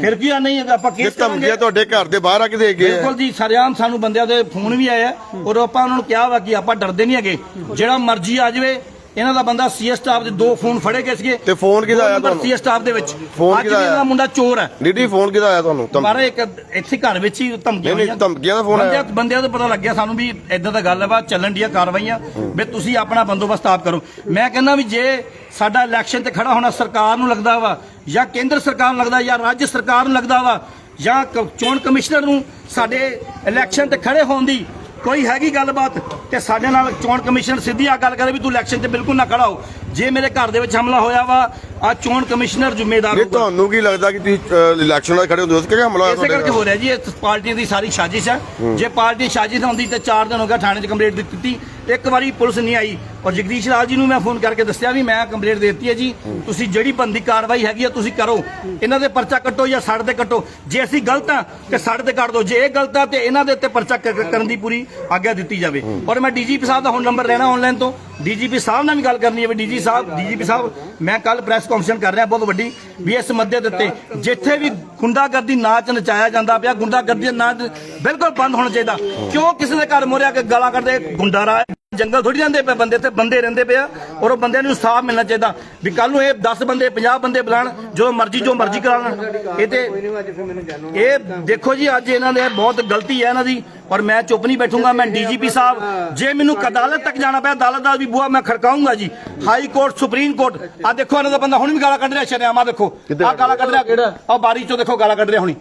[SPEAKER 2] ਫਿਰ ਕੀ ਆ ਨਹੀਂ ਹੈਗਾ ਆਪਾਂ ਕੇਸ ਕਰਾਂਗੇ।
[SPEAKER 1] ਧਮਕੀਆਂ ਤੁਹਾਡੇ ਘਰ ਦੇ ਬਾਹਰ ਆ ਕੇ ਦੇ ਗਏ
[SPEAKER 2] ਬਿਲਕੁਲ ਜੀ ਸਰਿਆਮ ਸਾਨੂੰ ਬੰਦਿਆਂ ਦੇ ਫੋਨ ਵੀ ਆਇਆ ਔਰ ਆਪਾਂ ਉਹਨਾਂ ਨੂੰ ਕਿਹਾ ਵਾ ਕਿ ਆਪਾਂ ਡਰਦੇ ਨਹੀਂ ਹੈਗੇ। ਜਿਹੜਾ ਮਰਜ਼ੀ ਆ ਜਾਵੇ ਇਹਨਾਂ ਦਾ ਬੰਦਾ ਸੀਐਸ ਸਟਾਫ ਦੇ ਦੋ ਫੋਨ ਫੜੇ ਗਏ ਸੀਗੇ।
[SPEAKER 1] ਤੇ ਫੋਨ ਕਿਹਦਾ ਆਇਆ ਤੁਹਾਨੂੰ?
[SPEAKER 2] ਸੀਐਸ ਸਟਾਫ ਦੇ ਵਿੱਚ।
[SPEAKER 1] ਫੋਨ ਕਿਹਦਾ
[SPEAKER 2] ਵੀ ਇਹਨਾਂ
[SPEAKER 1] ਆਇਆ?
[SPEAKER 2] ਮੁੰਡਾ ਚੋਰ ਹੈ।
[SPEAKER 1] ਡੀਡੀ ਫੋਨ ਕਿਹਦਾ ਆਇਆ ਤੁਹਾਨੂੰ?
[SPEAKER 2] ਮਾਰੇ ਇੱਕ ਇੱਥੇ ਘਰ ਵਿੱਚ ਹੀ ਧਮਕੀਆਂ
[SPEAKER 1] ਨਹੀਂ, ਧਮਕੀਆਂ ਦਾ ਫੋਨ ਆਇਆ?
[SPEAKER 2] ਬੰਦਿਆਂ- ਬੰਦਿਆਂ ਤੋਂ ਪਤਾ ਲੱਗਿਆ ਸਾਨੂੰ ਵੀ ਇਦਾਂ ਦਾ ਗੱਲ ਹੈ ਵਾ ਚੱਲਣ ਦੀਆਂ ਕਾਰਵਾਈਆਂ। ਵੀ ਤੁਸੀਂ ਆਪਣਾ ਬੰਦੋਬਸਤ ਆਪ ਕਰੋ। ਮੈਂ ਕਹਿੰਦਾ ਵੀ ਜੇ ਸਾਡਾ ਇਲੈਕਸ਼ਨ ਤੇ ਖੜਾ ਹੋਣਾ ਸਰਕਾਰ ਨੂੰ ਲੱਗਦਾ ਵਾ ਜਾਂ ਕੇਂਦਰ ਸਰਕਾਰ ਨੂੰ ਲੱਗਦਾ ਜਾਂ ਰਾਜ ਸਰਕਾਰ ਨੂੰ ਲੱਗਦਾ ਵਾ ਜਾਂ ਚੋਣ ਕਮਿਸ਼ਨਰ ਨੂੰ ਸਾਡੇ ਇਲੈਕਸ਼ਨ ਤੇ ਖੜੇ ਹੋਣ ਦੀ ਕੋਈ ਹੈਗੀ ਗੱਲਬਾਤ? ਤੇ ਸਾਡੇ ਨਾਲ ਚੋਣ ਕਮਿਸ਼ਨ ਸਿੱਧੀ ਆ ਗੱਲ ਕਰੇ ਵੀ ਤੂੰ ਇਲੈਕਸ਼ਨ ਤੇ ਬਿਲਕੁਲ ਨਾ ਖੜਾ ਹੋ। ਜੇ ਮੇਰੇ ਘਰ ਦੇ ਵਿੱਚ ਹਮਲਾ ਹੋਇਆ ਵਾ ਆ ਚੋਣ ਕਮਿਸ਼ਨਰ ਜ਼ਿੰਮੇਦਾਰ
[SPEAKER 1] ਨਹੀਂ
[SPEAKER 2] ਹੋਊਗਾ।
[SPEAKER 1] ਤੁਹਾਨੂੰ ਕੀ ਲੱਗਦਾ ਕਿ ਤੁਸੀਂ ਇਲੈਕਸ਼ਨ ਨਾਲ ਖੜੇ ਹੁੰਦੇ ਹੋ ਕਰਕੇ ਹਮਲਾ ਹੋਇਆ
[SPEAKER 2] ਇਸੇ ਕਰਕੇ? ਹੋ ਰਿਹਾ ਜੀ ਇਸ ਪਾਰਟੀ ਦੀ ਸਾਰੀ ਸਾਜ਼ਿਸ਼ ਹੈ। ਜੇ ਪਾਰਟੀ ਸਾਜ਼ਿਸ਼ ਹੁੰਦੀ ਤੇ 4 ਦਿਨ ਹੋ ਗਿਆ ਥਾਣੇ 'ਚ ਕੰਪਲੇਂਟ ਦਿੱਤੀ। ਇੱਕ ਵਾਰੀ ਪੁਲਿਸ ਨਹੀਂ ਆਈ। ਔਰ ਜਗਦੀਸ਼ ਲਾਲ ਜੀ ਨੂੰ ਮੈਂ ਫੋਨ ਕਰਕੇ ਦੱਸਿਆ ਵੀ ਮੈਂ ਕੰਪਲੇਂਟ ਦੇ ਦਿੱਤੀ ਹੈ ਜੀ। ਤੁਸੀਂ ਜਿਹੜੀ ਬੰਦੀ ਕਾਰਵਾਈ ਹੈਗੀ ਆ ਤੁਸੀਂ ਕਰੋ। ਇਹਨਾਂ ਦੇ ਪਰਚਾ ਕੱਟੋ ਜਾਂ ਸਾਡੇ ਤੇ ਕੱਟੋ। ਜੇ ਅਸੀਂ ਗਲਤ ਆ ਤੇ ਸਾਡੇ ਤੇ ਕੱਟ ਦਿਓ ਜੇ ਇਹ ਗਲਤ ਆ ਤੇ ਇਹਨਾਂ ਦੇ ਉੱਤੇ ਪਰਚਾ ਕਰਨ ਦੀ ਪੂਰੀ ਆਗਿਆ ਦਿੱਤੀ ਜਾਵੇ। ਔਰ ਮੈਂ ਡੀਜੀਪੀ ਸਾਹਿਬ ਦਾ ਹੁਣ ਨੰਬਰ ਲੈਣਾ ਆਨਲਾਈਨ ਤੋਂ। ਡੀਜੀਪੀ ਸਾਹਿਬ ਨਾਲ ਵੀ ਗੱਲ ਕਰਨੀ ਹੈ ਵੀ ਡੀਜੀ ਸਾਹਿਬ, ਡੀਜੀਪੀ ਸਾਹਿਬ, ਮੈਂ ਕੱਲ ਪ੍ਰੈਸ ਕਾਨਫਰੰਸ ਕਰ ਰਿਹਾ, ਬਹੁਤ ਵੱਡੀ, ਵੀ ਇਸ ਮੁੱਦੇ ਦੇ ਉੱਤੇ ਜਿੱਥੇ ਵੀ ਗੁੰਡਾਗਰਦੀ ਨਾਚ ਨਚਾਇਆ ਜਾਂਦਾ ਪਿਆ, ਗੁੰਡਾਗਰਦੀ ਨਾਚ ਬਿਲਕੁਲ ਬੰਦ ਹੋਣਾ ਚਾਹੀਦਾ। ਕਿਉਂ ਕਿਸੇ ਦੇ ਘਰ ਮੋਰਿਆ ਕੇ ਗਾਲਾਂ ਕੱਢਦੇ ਗੁੰਡਾਰਾ ਜੰਗਲ ਥੋੜੀ ਜਾਂਦੇ ਪਏ ਬੰਦੇ ਤੇ ਬੰਦੇ ਰਹਿੰਦੇ ਪਿਆ ਔਰ ਉਹ ਬੰਦਿਆਂ ਨੂੰ ਇਨਸਾਫ ਮਿਲਣਾ ਚਾਹੀਦਾ ਵੀ ਕੱਲ ਨੂੰ ਇਹ 10 ਬੰਦੇ 50 ਬੰਦੇ ਬੁਲਾਣ ਜੋ ਮਰਜ਼ੀ ਜੋ ਮਰਜ਼ੀ ਕਰਾਉਣ। ਇਹ ਤੇ ਇਹ ਦੇਖੋ ਜੀ ਅੱਜ ਇਹਨਾਂ ਦੇ ਬਹੁਤ ਗਲਤੀ ਹੈ ਇਹਨਾਂ ਦੀ ਔਰ ਮੈਂ ਚੁੱਪ ਨਹੀਂ ਬੈਠੂੰਗਾ ਮੈਂ ਡੀਜੀਪੀ ਸਾਹਿਬ ਜੇ ਮੈਨੂੰ ਅਦਾਲਤ ਤੱਕ ਜਾਣਾ ਪਿਆ ਅਦਾਲਤ ਦਾ ਵੀ ਬੂਹਾ ਮੈਂ ਖੜਕਾਉਂਗਾ ਜੀ। ਹਾਈ ਕੋਰਟ ਸੁਪਰੀਮ ਕੋਰਟ ਆ ਦੇਖੋ ਇਹਨਾਂ ਦਾ ਬੰਦਾ ਹੁਣ ਵੀ ਗਾਲਾਂ ਕੱਢ ਰਿਹਾ ਸ਼ਰਿਆਮ ਦੇਖੋ ਆ ਗਾਲਾਂ ਕੱਢ ਰਿਹਾ। ਕਿਹੜਾ? ਆ ਬਾਰੀ ਚੋਂ ਦੇਖੋ ਗਾਲਾਂ ਕੱਢ ਰਿਹਾ ਹੁਣੀ।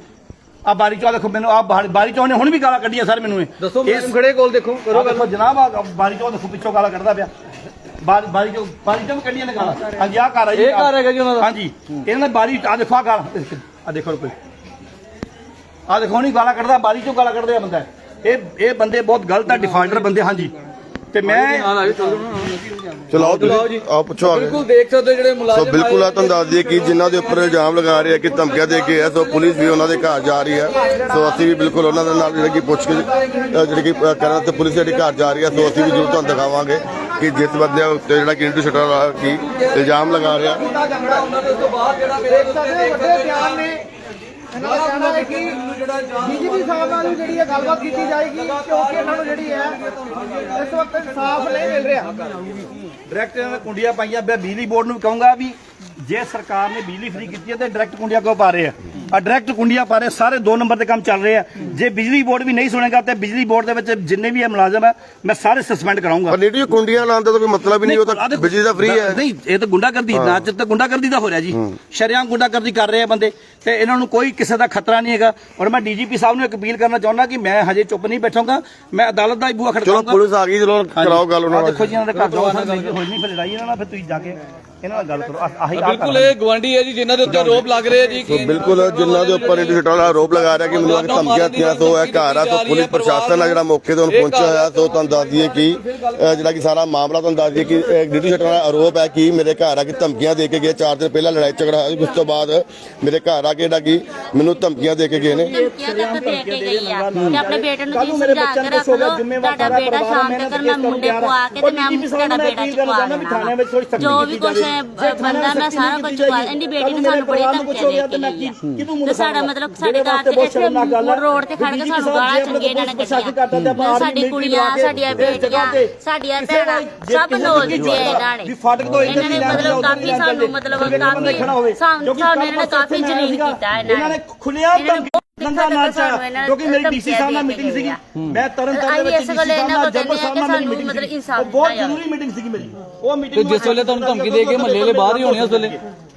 [SPEAKER 2] ਆ ਬਾਰੀ ਚੋਂ ਦੇਖੋ ਮੈਨੂੰ ਆ ਬਾਰੀ ਚੋਂ ਉਹਨੇ ਹੁਣ ਵੀ ਗਾਲਾਂ ਕੱਢੀਆਂ ਸਰ ਮੈਨੂੰ ਇਹ।
[SPEAKER 3] ਦੱਸੋ
[SPEAKER 2] ਇਸ-
[SPEAKER 3] ਖੜੇ ਕੋਲ ਦੇਖੋ ਕਰੋ
[SPEAKER 2] ਦੇਖੋ ਜਨਾਬ ਆ ਬਾਰੀ ਚੋਂ ਦੇਖੋ ਪਿੱਛੋਂ ਗਾਲਾਂ ਕੱਢਦਾ ਪਿਆ। ਬਾਰੀ ਬਾਰੀ ਚੋਂ ਬਾਰੀ ਚੋਂ ਕੱਢੀਆਂ ਨੇ ਗਾਲਾਂ। ਹਾਂਜੀ ਆ ਘਰ ਹੈ ਜੀ
[SPEAKER 3] ਇਹ ਘਰ ਹੈਗਾ ਜੀ ਉਹਨਾਂ ਦਾ?
[SPEAKER 2] ਹਾਂਜੀ ਇਹਨਾਂ ਨੇ ਬਾਰੀ ਆ ਦੇਖੋ ਆ ਗਾਲਾਂ। ਆ ਦੇਖੋ ਕੋਈ ਆ ਦੇਖੋ ਨਹੀਂ ਗਾਲਾਂ ਕੱਢਦਾ ਬਾਰੀ ਚੋਂ ਗਾਲਾਂ ਕੱਢਦੇ ਆ ਬੰਦਾ। ਇਹ ਇਹ ਬੰਦੇ ਬਹੁਤ ਗਲਤ ਆ ਡਿਫਾਲਟਰ ਬੰਦੇ ਹਾਂਜੀ। ਤੇ ਮੈਂ
[SPEAKER 3] ਨਾਲ ਆ ਜੀ ਚਲੋ
[SPEAKER 1] ਚਲੋ ਆਓ ਤੁਸੀਂ ਆਓ ਪੁੱਛੋ ਆ
[SPEAKER 3] ਬਿਲਕੁਲ ਦੇਖ ਸਕਦੇ ਹੋ ਜਿਹੜੇ
[SPEAKER 1] ਸੋ
[SPEAKER 3] ਮੁਲਾਜ਼ਮ
[SPEAKER 1] ਬਿਲਕੁਲ ਆ ਤੁਹਾਨੂੰ ਦੱਸ ਦਈਏ ਕਿ ਜਿਨ੍ਹਾਂ ਦੇ ਉੱਪਰ ਇਲਜ਼ਾਮ ਲਗਾ ਰਹੇ ਆ ਕਿ ਧਮਕੀਆਂ ਦੇ ਕੇ ਆ ਸੋ ਪੁਲਿਸ ਵੀ ਉਹਨਾਂ ਦੇ ਘਰ ਜਾ ਰਹੀ ਹੈ ਸੋ ਅਸੀਂ ਵੀ ਬਿਲਕੁਲ ਉਹਨਾਂ ਦੇ ਨਾਲ ਜਿਹੜੇ ਕਿ ਪੁੱਛ ਕੇ ਜਿਹੜੀ ਕਿ ਅ, ਕਰਨ ਤੇ ਪੁਲਿਸ ਜਿਹੜੇ ਘਰ ਜਾ ਰਹੀ ਹੈ ਸੋ ਅਸੀਂ ਵੀ ਜ਼ਰੂਰ ਤੁਹਾਨੂੰ ਦਿਖਾਵਾਂਗੇ ਕਿ ਜਿਸ ਬੰਦੇ ਉੱਤੇ ਜਿਹੜਾ ਕਿ ਇੰਟੂ ਸ਼ਟਰ ਕੀ ਇਲਜ਼ਾਮ ਲਗਾ ਰਿਹਾ।
[SPEAKER 6] ਇਹਨਾਂ ਦਾ ਕਹਿਣਾ ਹੈ ਕਿ ਬੀਜੇਪੀ ਸਾਹਿਬ ਨਾਲ ਵੀ ਜਿਹੜੀ ਹੈ ਗੱਲਬਾਤ ਕੀਤੀ ਜਾਏਗੀ ਕਿਉਂਕਿ ਇਹਨਾਂ ਨੂੰ ਜਿਹੜੀ ਹੈ ਇਸ ਵਕਤ ਇਨਸਾਫ ਨਹੀਂ ਮਿਲ ਰਿਹਾ।
[SPEAKER 2] ਡਾਇਰੈਕਟ ਇਹਨਾਂ ਨੇ ਕੁੰਡੀਆਂ ਪਾਈਆਂ, ਮੈਂ ਬਿਜਲੀ ਬੋਰਡ ਨੂੰ ਵੀ ਕਹੂੰਗਾ ਵੀ ਜੇ ਸਰਕਾਰ ਨੇ ਬਿਜਲੀ ਫ੍ਰੀ ਕੀਤੀ ਹੈ ਤੇ ਡਾਇਰੈਕਟ ਕੁੰਡੀਆਂ ਕਿਉਂ ਪਾ ਰਹੇ ਆ? ਆ ਡਾਇਰੈਕਟ ਕੁੰਡੀਆਂ ਪਾ ਰਹੇ ਸਾਰੇ 2 ਨੰਬਰ ਤੇ ਕੰਮ ਚੱਲ ਰਹੇ ਆ। ਜੇ ਬਿਜਲੀ ਬੋਰਡ ਵੀ ਨਹੀਂ ਸੁਣੇਗਾ ਤੇ ਬਿਜਲੀ ਬੋਰਡ ਦੇ ਵਿੱਚ ਜਿੰਨੇ ਵੀ ਇਹ ਮੁਲਾਜ਼ਮ ਹੈ ਮੈਂ ਸਾਰੇ ਸਸਪੈਂਡ ਕਰਾਉਂਗਾ।
[SPEAKER 1] ਪਰ ਨੀਡੀ ਕੁੰਡੀਆਂ ਲਾਉਣ ਦਾ ਤਾਂ ਕੋਈ ਮਤਲਬ ਹੀ ਨਹੀਂ ਉਹ ਤਾਂ ਬਿਜਲੀ ਦਾ ਫ੍ਰੀ ਹੈ।
[SPEAKER 2] ਨਹੀਂ ਇਹ ਤਾਂ ਗੁੰਡਾਗਰਦੀ ਨਾਚ ਤਾਂ ਗੁੰਡਾਗਰਦੀ ਦਾ ਹੋ ਰਿਹਾ ਜੀ। ਸ਼ਰਿਆਮ ਗੁੰਡਾਗਰਦੀ ਕਰ ਰਹੇ ਆ ਬੰਦੇ। ਤੇ ਇਹਨਾਂ ਨੂੰ ਕੋਈ ਕਿਸੇ ਦਾ ਖਤਰਾ ਨਹੀਂ ਹੈਗਾ। ਔਰ ਮੈਂ ਡੀਜੀਪੀ ਸਾਹਿਬ ਨੂੰ ਇੱਕ ਅਪੀਲ ਕਰਨਾ ਚਾਹੁੰਦਾ ਕਿ ਮੈਂ ਹਜੇ ਚੁੱਪ ਨਹੀਂ ਬੈਠਾਂਗਾ। ਮੈਂ ਅਦਾਲਤ ਦਾ ਹੀ ਬੂਹਾ
[SPEAKER 1] ਚਲੋ
[SPEAKER 2] ਖੜਕਾਉਂਗਾ
[SPEAKER 1] ਪੁਲਿਸ ਆ ਗਈ ਚਲੋ ਕਰਾਓ ਗੱਲ ਉਹਨਾਂ ਨਾਲ।
[SPEAKER 2] ਦੇਖੋ ਜੀ ਇਹਨਾਂ ਦੇ ਘਰ ਜਾਓ ਹੋਈ ਨਹੀਂ ਫਿਰ ਲੜਾਈ ਇਹਨਾਂ ਨਾਲ ਫਿਰ ਤੁਸੀਂ ਜਾ ਕੇ ਇਹਨਾਂ ਨਾਲ ਗੱਲ ਕਰੋ। ਆਹ- ਆਹੀ ਆਹ
[SPEAKER 3] ਬਿਲਕੁਲ ਇਹ ਗਵਾਂਢੀ ਹੈ ਜੀ ਜਿਨ੍ਹਾਂ ਦੇ ਉੱਤੇ ਆਰੋਪ ਲੱਗ ਰਹੇ ਆ ਜੀ
[SPEAKER 1] ਸੋ
[SPEAKER 3] ਕਿ
[SPEAKER 1] ਬਿਲਕੁਲ ਜਿਨ੍ਹਾਂ ਦੇ ਉੱਪਰ ਸ਼ਟਰ ਵਾਲਾ ਆਰੋਪ ਲਗਾ ਰਿਹਾ ਕਿ ਮੈਨੂੰ ਅੱਜ ਧਮਕੀਆਂ ਦਿੱਤੀਆਂ ਸੋ ਇਹ ਘਰ ਆ ਸੋ ਪੁਲਿਸ ਪ੍ਰਸ਼ਾਸਨ ਆ ਜਿਹੜਾ ਮੌਕੇ ਤੇ ਹੁਣ ਪਹੁੰਚਿਆ ਹੋਇਆ ਸੋ ਤੁਹਾਨੂੰ ਦੱਸ ਦਈਏ ਕਿ ਅ, ਜਿਹੜਾ ਕਿ ਸਾਰਾ ਮਾਮਲਾ ਤੁਹਾਨੂੰ ਦੱਸ ਦਈਏ ਕਿ ਇੰਟੂ ਸ਼ਟਰ ਵਾਲਾ ਆਰੋਪ ਹੈ ਕਿ ਮੇਰੇ ਘਰ ਆ ਕੇ ਧਮਕੀਆਂ ਦੇ ਕੇ ਗਏ ਚਾਰ ਦਿਨ ਪਹਿਲਾਂ ਲੜਾਈ ਝਗੜਾ ਹੋਇਆ ਉਸ ਤੋਂ ਬਾਅਦ ਮੇਰੇ ਘਰ ਆ ਕੇ ਜਿਹੜਾ ਕਿ ਮੈਨੂੰ ਧਮਕੀਆਂ ਦੇ ਕੇ ਗਏ ਨੇ।
[SPEAKER 4] ਧਮਕੀਆਂ ਤੱਕ ਦੇ ਕੇ ਗਈ ਆ ਕਿ ਆਪਣੇ ਬੇਟੇ ਨੂੰ ਤੁਸੀਂ ਸਮਝਾ ਕੇ ਰੱਖ ਲਓ। ਤੁਹਾਡਾ ਬੇਟਾ ਸ਼ਾਮ ਤੱਕ ਮੈਂ ਮੁੰਡੇ ਪਵਾ ਕੇ ਤੇ ਮੈਂ ਤੁਹਾਡਾ ਬੇਟਾ ਚੁਕਵਾ ਦੇਣਾ ਜੋ ਵੀ ਅ, ਬੰਦਾ ਮੈਂ ਸਾਰਾ ਕੁਝ ਚੁਕਵਾ ਇਹਦੀ ਬੇਟੀ ਨੇ ਸਾਨੂੰ ਬੜੀ ਧਮਕੀਆਂ ਦੇ ਕੇ ਗਈ ਆ। ਤੇ ਸਾਡਾ ਮਤਲਬ ਸਾਡੇ ਘਰ ਤੇ ਇੱਥੇ ਰੋਡ ਤੇ ਖੜ ਕੇ ਸਾਨੂੰ ਗਾਲਾਂ ਚੰਗੀਆਂ ਇਹਨਾਂ ਨੇ ਕੱਢੀਆਂ ਸਾਡੀ ਕੁੜੀਆਂ ਸਾਡੀਆਂ ਬੇਟੀਆਂ ਸਾਡੀਆਂ ਭੈਣਾਂ ਸਭ ਨੋਲ ਇਹਨਾਂ ਨੇ। ਇਹਨਾਂ ਨੇ ਮਤਲਬ ਕਾਫੀ ਸਾਨੂੰ ਮਤਲਬ ਕਾਫੀ ਸਾਨੂੰ ਸਾਨੂੰ ਇਹਨਾਂ ਨੇ ਕਾਫੀ ਜਲੀਲ ਕੀਤਾ
[SPEAKER 2] ਇਹਨਾਂ ਨੇ। ਖੁੱਲਿਆ ਨੰਗਾ ਨਾਲ ਕਿਉਂਕਿ ਮੇਰੀ ਡੀਸੀ ਸਾਹਿਬ ਨਾਲ ਮੀਟਿੰਗ ਸੀਗੀ। ਮੈਂ ਤਰਨ ਤਾਰਨ ਦੇ ਵਿੱਚ ਡੀਸੀ ਸਾਹਿਬ ਨਾਲ ਜੱਬਲ ਸਾਹਿਬ ਨਾਲ ਮੇਰੀ ਮੀਟਿੰਗ ਸੀ ਉਹ ਬਹੁਤ ਜ਼ਰੂਰੀ ਮੀਟਿੰਗ ਸੀਗੀ ਮੇਰੀ। ਉਹ
[SPEAKER 3] ਤੇ
[SPEAKER 2] ਮੀਟਿੰਗ
[SPEAKER 3] ਜਿਸ ਵੇਲੇ ਤੁਹਾਨੂੰ ਧਮਕੀ ਦੇ ਕੇ ਮਹੱਲੇ ਵਾਲੇ ਬਾਹਰ ਹੀ ਹੋਣੇ ਉਸ ਵੇਲੇ।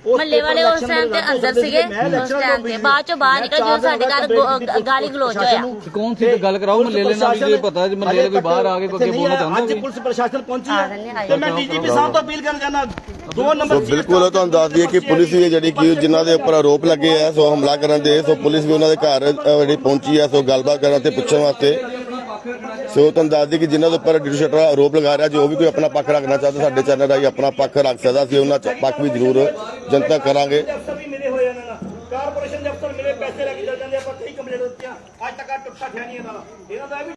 [SPEAKER 4] ਮੱਲੇ ਵਾਲੇ ਉਸ ਟਾਈਮ ਤੇ ਅੰਦਰ ਸੀਗੇ ਉਸ ਟਾਈਮ ਤੇ ਬਾਅਦ ਚੋਂ ਬਾਹਰ ਨਿਕਲ ਜਦੋਂ ਸਾਡੇ ਘਰ ਗਾਲੀ ਗਲੋਚ ਹੋਇਆ।
[SPEAKER 3] ਕੌਣ ਸੀ ਤੇ ਗੱਲ ਕਰਾਓ ਮਹੱਲੇ ਵਾਲੇ ਨਾਲ ਵੀ ਜੇ ਪਤਾ ਜੇ ਮਹੱਲੇ ਦੇ ਕੋਈ ਬਾਹਰ ਆ ਕੇ ਕੋਈ ਬੋਲਣਾ ਚਾਹੁੰਦਾ
[SPEAKER 2] ਅੱਜ ਪੁਲਿਸ ਪ੍ਰਸ਼ਾਸਨ ਪਹੁੰਚੀ
[SPEAKER 4] ਆ
[SPEAKER 2] ਹੈ ਤੇ ਮੈਂ ਡੀਜੀਪੀ ਸਾਹਿਬ ਤੋਂ ਅਪੀਲ ਕਰਨ ਚਾਹੁੰਦਾ ਦੋ
[SPEAKER 1] ਸੋ
[SPEAKER 2] ਨੰਬਰ
[SPEAKER 1] ਬਿਲਕੁਲ ਤੁਹਾਨੂੰ ਦੱਸ ਦਈਏ ਕਿ ਪੁਲਿਸ ਵੀ ਹੈ ਜਿਹੜੀ ਕਿ ਜਿਨ੍ਹਾਂ ਦੇ ਉੱਪਰ ਆਰੋਪ ਲੱਗੇ ਆ ਸੋ ਹਮਲਾ ਕਰਨ ਦੇ ਸੋ ਪੁਲਿਸ ਵੀ ਉਹਨਾਂ ਦੇ ਘਰ ਜਿਹੜੀ ਪਹੁੰਚੀ ਹੈ ਸੋ ਗੱਲਬਾਤ ਕਰਨ ਤੇ ਪੁੱਛਣ ਵਾਸਤੇ ਸੋ ਤੁਹਾਨੂੰ ਦੱਸ ਦਈਏ ਕਿ ਜਿਨ੍ਹਾਂ ਦੇ ਉੱਪਰ ਡਿਊਟੀ ਸ਼ਟਰ ਆਰੋਪ ਲਗਾ ਰਿਹਾ, ਜੋ ਵੀ ਕੋਈ ਆਪਣਾ ਪੱਖ ਰੱਖਣਾ ਚਾਹਦਾ, ਸਾਡੇ ਚੈਨਲ ਰਾਹੀਂ ਆਪਣਾ ਪੱਖ ਰੱਖ ਸਕਦਾ ਸੀ ਉਹਨਾਂ ਚ ਪੱਖ ਵੀ ਜ਼ਰੂਰ ਜਨਤਕ ਕਰਾਂਗੇ।
[SPEAKER 2] ਅਫਸਰ ਵੀ ਮਿਲੇ ਹੋਏ ਇਹਨਾਂ ਨਾਲ। ਕਾਰਪੋਰੇਸ਼ਨ ਦੇ ਅਫਸਰ ਮਿਲੇ, ਪੈਸੇ ਲੈ ਕੇ ਚਲ ਜਾਂਦੇ ਆਪਾਂ ਕਈ ਕੰਪਲੇਂਟ ਦਿੱਤੀਆਂ ਅੱਜ ਤੱਕ ਆ ਟੁੱਟਾ ਠਿਆ ਨਹੀਂ ਇਹਨਾਂ ਦਾ। ਇਹਨਾਂ ਦਾ ਇਹ ਵੀ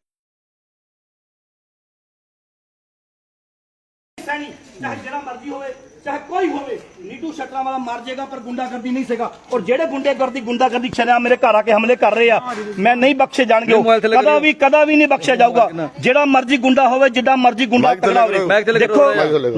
[SPEAKER 2] ਸੈਣੀ ਚਾਹੇ ਜਿਹੜਾ ਮਰਜ਼ੀ ਹੋਵੇ। ਚਾਹੇ ਕੋਈ ਹੋਵੇ ਨੀਟੂ ਸ਼ਟਰਾਂ ਵਾਲਾ ਮਰ ਜਾਏਗਾ ਪਰ ਗੁੰਡਾਗਰਦੀ ਨਹੀਂ ਸੀਗਾ। ਔਰ ਜਿਹੜੇ ਗੁੰਡੇਗਰਦੀ ਗੁੰਡਾਗਰਦੀ ਸ਼ਰਿਆਮ ਮੇਰੇ ਘਰ ਆ ਕੇ ਹਮਲੇ ਕਰ ਰਹੇ ਆ ਮੈਂ ਨਹੀਂ ਬਖਸ਼ੇ ਜਾਣਗੇ ਕਦਾ ਵੀ ਕਦਾ ਵੀ ਨਹੀਂ ਬਖਸ਼ਿਆ ਜਾਊਗਾ। ਜਿਹੜਾ ਮਰਜ਼ੀ ਗੁੰਡਾ ਹੋਵੇ ਜਿੱਡਾ ਮਰਜ਼ੀ ਗੁੰਡਾ ਤਕੜਾ ਹੋਵੇ। ਦੇਖੋ।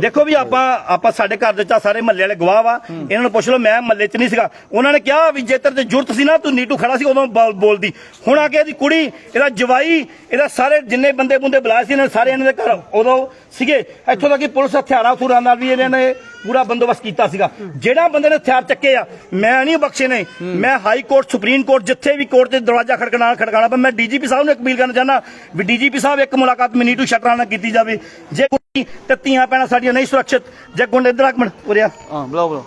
[SPEAKER 2] ਦੇਖੋ ਵੀ ਆਪਾਂ ਆਪਾਂ ਸਾਡੇ ਘਰ ਦੇ ਚਾ ਸਾਰੇ ਮਹੱਲੇ ਵਾਲੇ ਗਵਾਹ ਵਾ। ਇਹਨਾਂ ਨੂੰ ਪੁੱਛ ਲਓ ਮੈਂ ਮਹੱਲੇ 'ਚ ਨਹੀਂ ਸੀਗਾ। ਉਹਨਾਂ ਨੇ ਕਿਹਾ ਵੀ ਜੇ ਤੇਰੇ ਤੇ ਜ਼ਰੂਰਤ ਸੀ ਨਾ ਤੂੰ ਨੀਟੂ ਖੜਾ ਸੀ ਉਦੋਂ ਬੋਲ- ਬੋਲਦੀ। ਹੁਣ ਆ ਕੇ ਇਹਦੀ ਕੁੜੀ ਇਹਦਾ ਜਵਾਈ ਇਹਦਾ ਸਾਰੇ ਜਿੰਨੇ ਬੰਦੇ ਬੰਦੇ ਬੁਲਾਏ ਸੀ ਇਹਨਾਂ ਸਾਰੇ ਇਹਨਾਂ ਦੇ ਘਰ ਉਦੋਂ ਸੀਗੇ। ਇੱਥੋਂ ਤੱਕ ਕਿ ਪੁਲਿਸ ਹਥਿਆਰਾਂ ਹਥੂਰਾਂ ਨਾਲ ਵੀ ਇਹਨਾਂ ਨੇ ਪੂਰਾ ਬੰਦੋਬਸਤ ਕੀਤਾ ਸੀਗਾ। ਜਿਹੜਾ ਬੰਦੇ ਨੇ ਹਥਿਆਰ ਚੱਕੇ ਆ ਮੈਂ ਨਹੀਂ ਬਖਸ਼ੇ ਨੇ। ਮੈਂ ਹਾਈ ਕੋਰਟ ਸੁਪਰੀਮ ਕੋਰਟ ਜਿੱਥੇ ਵੀ ਕੋਰਟ ਤੇ ਦਰਵਾਜ਼ਾ ਖੜਕਣਾ ਖੜਕਾਣਾ ਪਰ ਮੈਂ ਡੀਜੀਪੀ ਸਾਹਿਬ ਨੂੰ ਅਪੀਲ ਕਰਨਾ ਚਾਹੁੰਦਾ ਵੀ ਡੀਜੀਪੀ ਸਾਹਿਬ ਇੱਕ ਮੁਲਾਕਾਤ ਮਨੀਟੂ ਸ਼ਟਰਾਂ ਨਾਲ ਕੀਤੀ ਜਾਵੇ। ਜੇ ਕੋਈ ਤੇ ਧੀਆਂ ਪੈਣਾ ਸਾਡੀਆਂ ਨਹੀਂ ਸੁਰੱਖਿਅਤ ਜੇ ਗੁੰਡੇ ਇਧਰ ਆਕਮਣ ਉਰਿਆ
[SPEAKER 3] ਹਾਂ ਬੁਲਾਓ ਬੁਲਾਓ।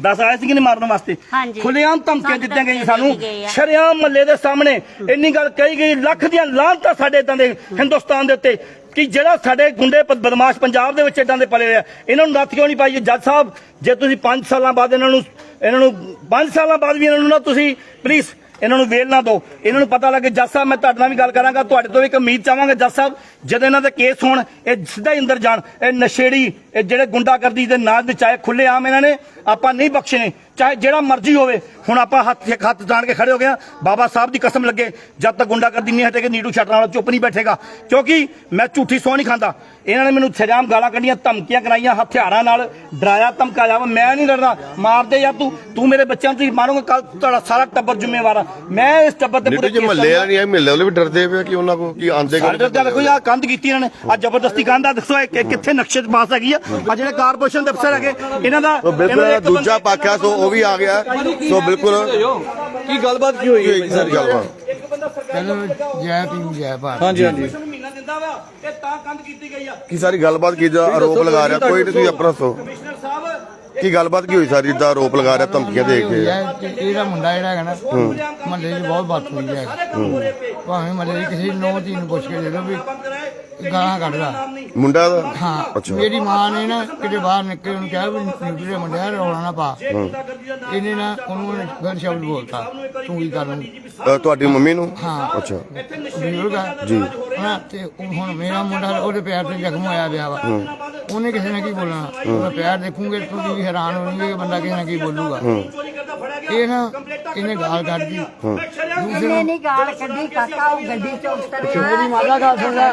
[SPEAKER 2] ਦੱਸ ਆਏ ਸੀ ਕਿ ਨਹੀਂ ਮਾਰਨ ਵਾਸਤੇ। ਖੁੱਲੇਆਮ ਧਮਕੀਆਂ ਦਿੱਤੀਆਂ ਗਈਆਂ ਸਾਨੂੰ। ਸ਼ਰੇਆਮ ਮਹੱਲੇ ਦੇ ਸਾਹਮਣੇ ਇੰਨੀ ਗੱਲ ਕਹੀ ਗਈ ਲੱਖ ਦੀਆਂ ਲਾਹਨਤਾਂ ਸਾਡੇ ਇਦਾਂ ਦੇ ਹਿੰਦੁਸਤਾਨ ਦੇ ਉੱਤੇ ਕਿ ਜਿਹੜਾ ਸਾਡੇ ਗੁੰਡੇ ਪ- ਬਦਮਾਸ਼ ਪੰਜਾਬ ਦੇ ਵਿੱਚ ਇਦਾਂ ਦੇ ਪਲੇ ਆ, ਇਹਨਾਂ ਨੂੰ ਨੱਥ ਕਿਉਂ ਨਹੀਂ ਪਾਈ? ਜੱਜ ਸਾਹਿਬ, ਜੇ ਤੁਸੀਂ 5 ਸਾਲਾਂ ਬਾਅਦ ਇਹਨਾਂ ਨੂੰ ਇਹਨਾਂ ਨੂੰ 5 ਸਾਲਾਂ ਬਾਅਦ ਵੀ ਇਹਨਾਂ ਨੂੰ ਨਾ ਤੁਸੀਂ ਪਲੀਜ਼ ਇਹਨਾਂ ਨੂੰ ਵੇਲ ਨਾ ਦਿਓ। ਇਹਨਾਂ ਨੂੰ ਪਤਾ ਲੱਗੇ, ਜੱਜ ਸਾਹਿਬ, ਮੈਂ ਤੁਹਾਡੇ ਨਾਲ ਵੀ ਗੱਲ ਕਰਾਂਗਾ, ਤੁਹਾਡੇ ਤੋਂ ਵੀ ਇੱਕ ਉਮੀਦ ਚਾਹਾਂਗਾ, ਜੱਜ ਸਾਹਿਬ, ਜਦੋਂ ਇਹਨਾਂ ਦੇ ਕੇਸ ਹੋਣ, ਇਹ ਸਿੱਧਾ ਹੀ ਅੰਦਰ ਜਾਣ। ਇਹ ਨਸ਼ੇੜੀ, ਇਹ ਜਿਹੜੇ ਗੁੰਡਾਗਰਦੀ ਦੇ ਨਾਂ ਦੇ ਚਾਹੇ ਖੁੱਲੇ ਆਮ ਇਹਨਾਂ ਨੇ, ਆਪਾਂ ਨਹੀਂ ਬਖਸ਼ਣੇ ਚਾਹੇ ਜਿਹੜਾ ਮਰਜ਼ੀ ਹੋਵੇ ਹੁਣ ਆਪਾਂ ਹੱਥ ਇੱਕ ਹੱਥ ਜਾਣ ਕੇ ਖੜੇ ਹੋ ਗਏ ਹਾਂ। ਬਾਬਾ ਸਾਹਿਬ ਦੀ ਕਸਮ ਲੱਗੇ ਜਦ ਤੱਕ ਗੁੰਡਾਗਰਦੀ ਨਹੀਂ ਹਟੇਗੀ ਨੀਟੂ ਛੱਡਣ ਵਾਲਾ ਚੁੱਪ ਨਹੀਂ ਬੈਠੇਗਾ। ਕਿਉਂਕਿ ਮੈਂ ਝੂਠੀ ਸੌ ਨਹੀਂ ਖਾਂਦਾ। ਇਹਨਾਂ ਨੇ ਮੈਨੂੰ ਸਜਾਮ ਗਾਲਾਂ ਕੱਢੀਆਂ ਧਮਕੀਆਂ ਕਰਾਈਆਂ ਹਥਿਆਰਾਂ ਨਾਲ ਡਰਾਇਆ ਧਮਕਾਇਆ। ਮੈਂ ਨਹੀਂ ਲੜਨਾ। ਮਾਰਦੇ ਜਾਂ ਤੂੰ ਤੂੰ ਮੇਰੇ ਬੱਚਿਆਂ ਨੂੰ ਮਾਰੋਗੇ ਕੱਲ ਤੁਹਾਡਾ ਸਾਰਾ ਟੱਬਰ ਜ਼ਿੰਮੇਵਾਰ ਆ। ਮੈਂ ਇਸ ਟੱਬਰ ਤੇ ਪੂਰੇ ਕੇਸ
[SPEAKER 1] ਮਹੱਲੇ ਵਾਲੇ ਨਹੀਂ ਮਹੱਲੇ ਵਾਲੇ ਵੀ ਡਰਦੇ ਪਏ ਕਿ ਉਹਨਾਂ ਕੋ ਕੀ ਆਂਦੇ
[SPEAKER 2] ਸਾਡੇ ਤੇ ਦੇਖੋ ਯਾਰ ਕੰਧ ਕੀਤੀ ਇਹਨਾਂ ਨੇ। ਆ ਜ਼ਬਰਦਸਤੀ ਕੰਧ ਆ ਦੱਸੋ ਇਹ ਕਿ- ਕਿੱਥੇ ਨਕਸ਼ੇ 'ਚ ਪਾਸ ਹੈਗੀ ਆ? ਆ ਜਿਹੜੇ ਕਾਰਪੋਰੇਸ਼ਨ ਦੇ ਅਫਸਰ ਹੈਗੇ ਇਹਨਾਂ ਦਾ
[SPEAKER 1] ਬਿਲਕੁਲ ਦੂਜਾ ਪੱਖ ਆ ਸੋ ਵੀ ਆ ਗਿਆ। ਸੋ ਬਿਲਕੁਲ।
[SPEAKER 3] ਕੀ ਗੱਲਬਾਤ ਕੀ ਹੋਈ?
[SPEAKER 1] ਇਹ ਸਾਰੀ ਗੱਲਬਾਤ।
[SPEAKER 2] ਇੱਕ ਬੰਦਾ ਸਰਕਾਰੀ
[SPEAKER 7] ਜੈ ਭੀਮ ਜੈ ਭਾਰਤ।
[SPEAKER 3] ਹਾਂਜੀ ਹਾਂਜੀ।
[SPEAKER 2] ਨੂੰ ਮਹੀਨਾ ਦਿੰਦਾ ਵਾ ਇਹ ਤਾਂ ਕੰਧ ਕੀਤੀ ਗਈ ਆ।
[SPEAKER 1] ਕੀ ਸਾਰੀ ਗੱਲਬਾਤ ਕੀ ਦਾ ਆਰੋਪ ਲਗਾ ਰਿਹਾ? ਕੋਈ ਨਹੀਂ ਤੁਸੀਂ ਆਪਣਾ ਸੋ
[SPEAKER 2] ਕਮਿਸ਼ਨਰ ਸਾਹਿਬ
[SPEAKER 1] ਕੀ ਗੱਲਬਾਤ ਕੀ ਹੋਈ ਸਾਰੀ? ਜਿੱਦਾਂ ਆਰੋਪ ਲਗਾ ਰਿਹਾ ਧਮਕੀਆਂ ਦੇ ਕੇ।
[SPEAKER 7] ਇਹ ਇਹਦਾ ਮੁੰਡਾ ਜਿਹੜਾ ਹੈਗਾ ਨਾ ਮਹੱਲੇ 'ਚ ਬਹੁਤ ਬਾਤ ਹੋਈ ਹੈ ਭਾਵੇਂ ਮਹੱਲੇ ਦੀ ਕਿਸੇ ਨੌ ਧੀ ਨੂੰ ਪੁੱਛ ਕੇ ਦੇ ਲਓ ਵੀ ਗਾਲਾਂ ਕੱਢਦਾ।
[SPEAKER 1] ਮੁੰਡਾ ਦਾ
[SPEAKER 7] ਹਾਂ
[SPEAKER 1] ਅੱਛਾ।
[SPEAKER 7] ਮੇਰੀ ਮਾਂ ਨੇ ਨਾ ਕਿਤੇ ਬਾਹਰ ਨਿਕਲ ਉਹਨੂੰ ਕਿਹਾ ਵੀ ਨਿਕਲੇ ਮੁੰਡਿਆ ਰੌਲਾ ਨਾ ਪਾ। ਇਹਨੇ ਨਾ ਉਹਨੂੰ ਗਲਤ ਸ਼ਬਦ ਬੋਲਤਾ ਤੂੰ ਕੀ ਕਰ
[SPEAKER 1] ਅ, ਤੁਹਾਡੀ ਮੰਮੀ ਨੂੰ?
[SPEAKER 7] ਹਾਂ।
[SPEAKER 1] ਅੱਛਾ।
[SPEAKER 7] ਬਜ਼ੁਰਗ ਆ। ਜੀ। ਹਾਂ ਤੇ ਉਹ ਹੁਣ ਮੇਰਾ ਮੁੰਡਾ ਉਹਦੇ ਪੈਰ ਤੇ ਜ਼ਖਮ ਹੋਇਆ ਪਿਆ ਵਾ। ਉਹਨੇ ਕਿਸੇ ਨੇ ਕੀ ਬੋਲਣਾ? ਉਹਦਾ ਪੈਰ ਦੇਖੂਗੇ ਤੁਸੀਂ ਵੀ ਹੈਰਾਨ ਹੋਣਗੇ ਕਿ ਬੰਦਾ ਕਿਸੇ ਨੇ ਕੀ ਬੋਲੂਗਾ। ਇਹ ਨਾ ਇਹਨੇ ਗਾਲ ਕੱਢਦੀ
[SPEAKER 8] ਇਹਨੇ ਨਹੀਂ ਗਾਲ ਕੱਢੀ ਕਾਕਾ ਉਹ ਗੱਡੀ ਚੋਂ ਉਤਰਿਆ
[SPEAKER 7] ਮੇਰੀ ਮਾਤਾ ਗੱਲ ਸੁਣ ਲੈ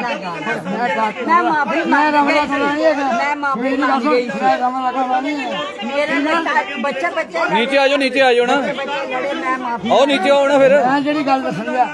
[SPEAKER 7] ਮੈਂ ਕਾਕੀ
[SPEAKER 8] ਮੈਂ ਮਾਫੀ
[SPEAKER 7] ਮੈਂ ਰਮਲਾ ਸੁਣਾ ਨਹੀਂ ਹੈਗਾ
[SPEAKER 8] ਮੈਂ ਮਾਫੀ
[SPEAKER 7] ਮੇਰੀ ਗੱਲ
[SPEAKER 8] ਮੰਗ
[SPEAKER 7] ਸੁਣ
[SPEAKER 8] ਗਈ ਸੀ
[SPEAKER 7] ਮੈਂ ਰਮਲਾ ਸੁਣਾ ਨਹੀਂ ਹੈ
[SPEAKER 8] ਮੇਰੇ ਨਾਲ ਬੱਚੇ ਬੱਚੇ ਲੜੇ,
[SPEAKER 3] ਨੀਚੇ ਆ ਜਾਓ ਨੀਚੇ ਆ ਜਾਓ ਨਾ।
[SPEAKER 8] ਬੱਚੇ ਲੜੇ ਮੈਂ ਮਾਫੀ
[SPEAKER 3] ਆਓ ਨੀਚੇ ਆਓ ਨਾ ਫਿਰ।
[SPEAKER 7] ਮੈਂ ਜਿਹੜੀ ਗੱਲ ਦੱਸਣੀ ਆ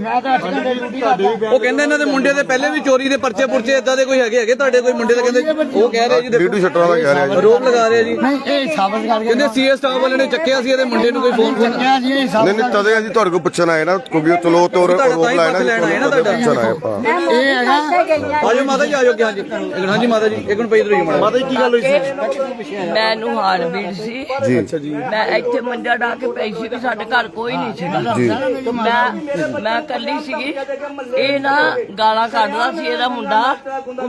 [SPEAKER 7] ਮੈਂ ਤਾਂ 8 ਘੰਟੇ ਡਿਊਟੀ ਕਰਦਾ
[SPEAKER 3] ਉਹ ਕਹਿੰਦੇ ਇਹਨਾਂ ਦੇ ਮੁੰਡੇ ਦੇ ਪਹਿਲੇ ਵੀ ਚੋਰੀ ਦੇ ਪਰਚੇ ਪੁਰਚੇ ਇਦਾਂ ਦੇ ਕੋਈ ਹੈਗੇ ਹੈਗੇ? ਤੁਹਾਡੇ ਕੋਈ ਮੁੰਡੇ ਦੇ ਕਹਿੰਦੇ ਉਹ ਕਹਿ ਰਹੇ ਜੀ
[SPEAKER 1] ਡੀਟੂ ਸ਼ਟਰਾਂ ਦਾ ਕਹਿ ਰਿਹਾ ਜੀ।
[SPEAKER 3] ਆਰੋਪ ਲਗਾ ਰਹੇ ਜੀ।
[SPEAKER 7] ਨਹੀਂ ਇਹ ਸਾਬਤ ਕਰਕੇ
[SPEAKER 3] ਕਹਿੰਦੇ ਸੀਐਸ ਸਟਾਫ ਵਾਲੇ ਨੇ ਚੱਕਿਆ ਸੀ ਇਹਦੇ ਮੁੰਡੇ ਨੂੰ ਕੋਈ ਫੋਨ ਫੋਨ
[SPEAKER 7] ਕਿਹਾ ਸੀ ਇਹ
[SPEAKER 1] ਨਹੀਂ
[SPEAKER 7] ਸਾਬਤ
[SPEAKER 1] ਨਹੀਂ ਤਦੇ ਅਸੀਂ ਤੁਹਾਡੇ ਕੋਲ ਪੁੱਛਣ ਆਏ ਨਾ ਕਿਉਂਕਿ ਚਲੋ ਤੋਰ
[SPEAKER 3] ਹੀ
[SPEAKER 1] ਲਾਇਆ
[SPEAKER 3] ਨਾ।
[SPEAKER 1] ਪੁੱਛਣ ਆਏ ਆਪਾਂ।
[SPEAKER 7] ਇਹ ਹੈਗਾ
[SPEAKER 8] ਗਈਆਂ
[SPEAKER 3] ਆਜੋ ਮਾਤਾ ਜੀ ਆਜੋ ਕਿ ਹਾਂਜੀ। ਇੱਕ ਹਾਂਜੀ ਮਾਤਾ ਜੀ ਇੱਕ ਮਿੰਟ ਪਈ ਇਧਰ ਮਾਤਾ ਜੀ। ਕੀ ਗੱਲ ਹੋਈ
[SPEAKER 9] ਮੈਨੂੰ ਹਾਰਟਬੀਟ ਸੀ।
[SPEAKER 1] ਜੀ। ਅੱਛਾ ਜੀ।
[SPEAKER 9] ਮੈਂ ਇੱਥੇ ਮੰਜਾ ਡਾ ਕੇ ਪਈ ਸੀ ਕਿ ਸਾਡੇ ਘਰ ਕੋਈ ਨਹੀਂ ਸੀਗਾ। ਮੈਂ ਮੈਂ ਇਕੱਲੀ ਸੀਗੀ। ਇਹ ਨਾ ਗਾਲਾਂ ਕੱਢਦਾ ਸੀ ਇਹਦਾ ਮੁੰਡਾ।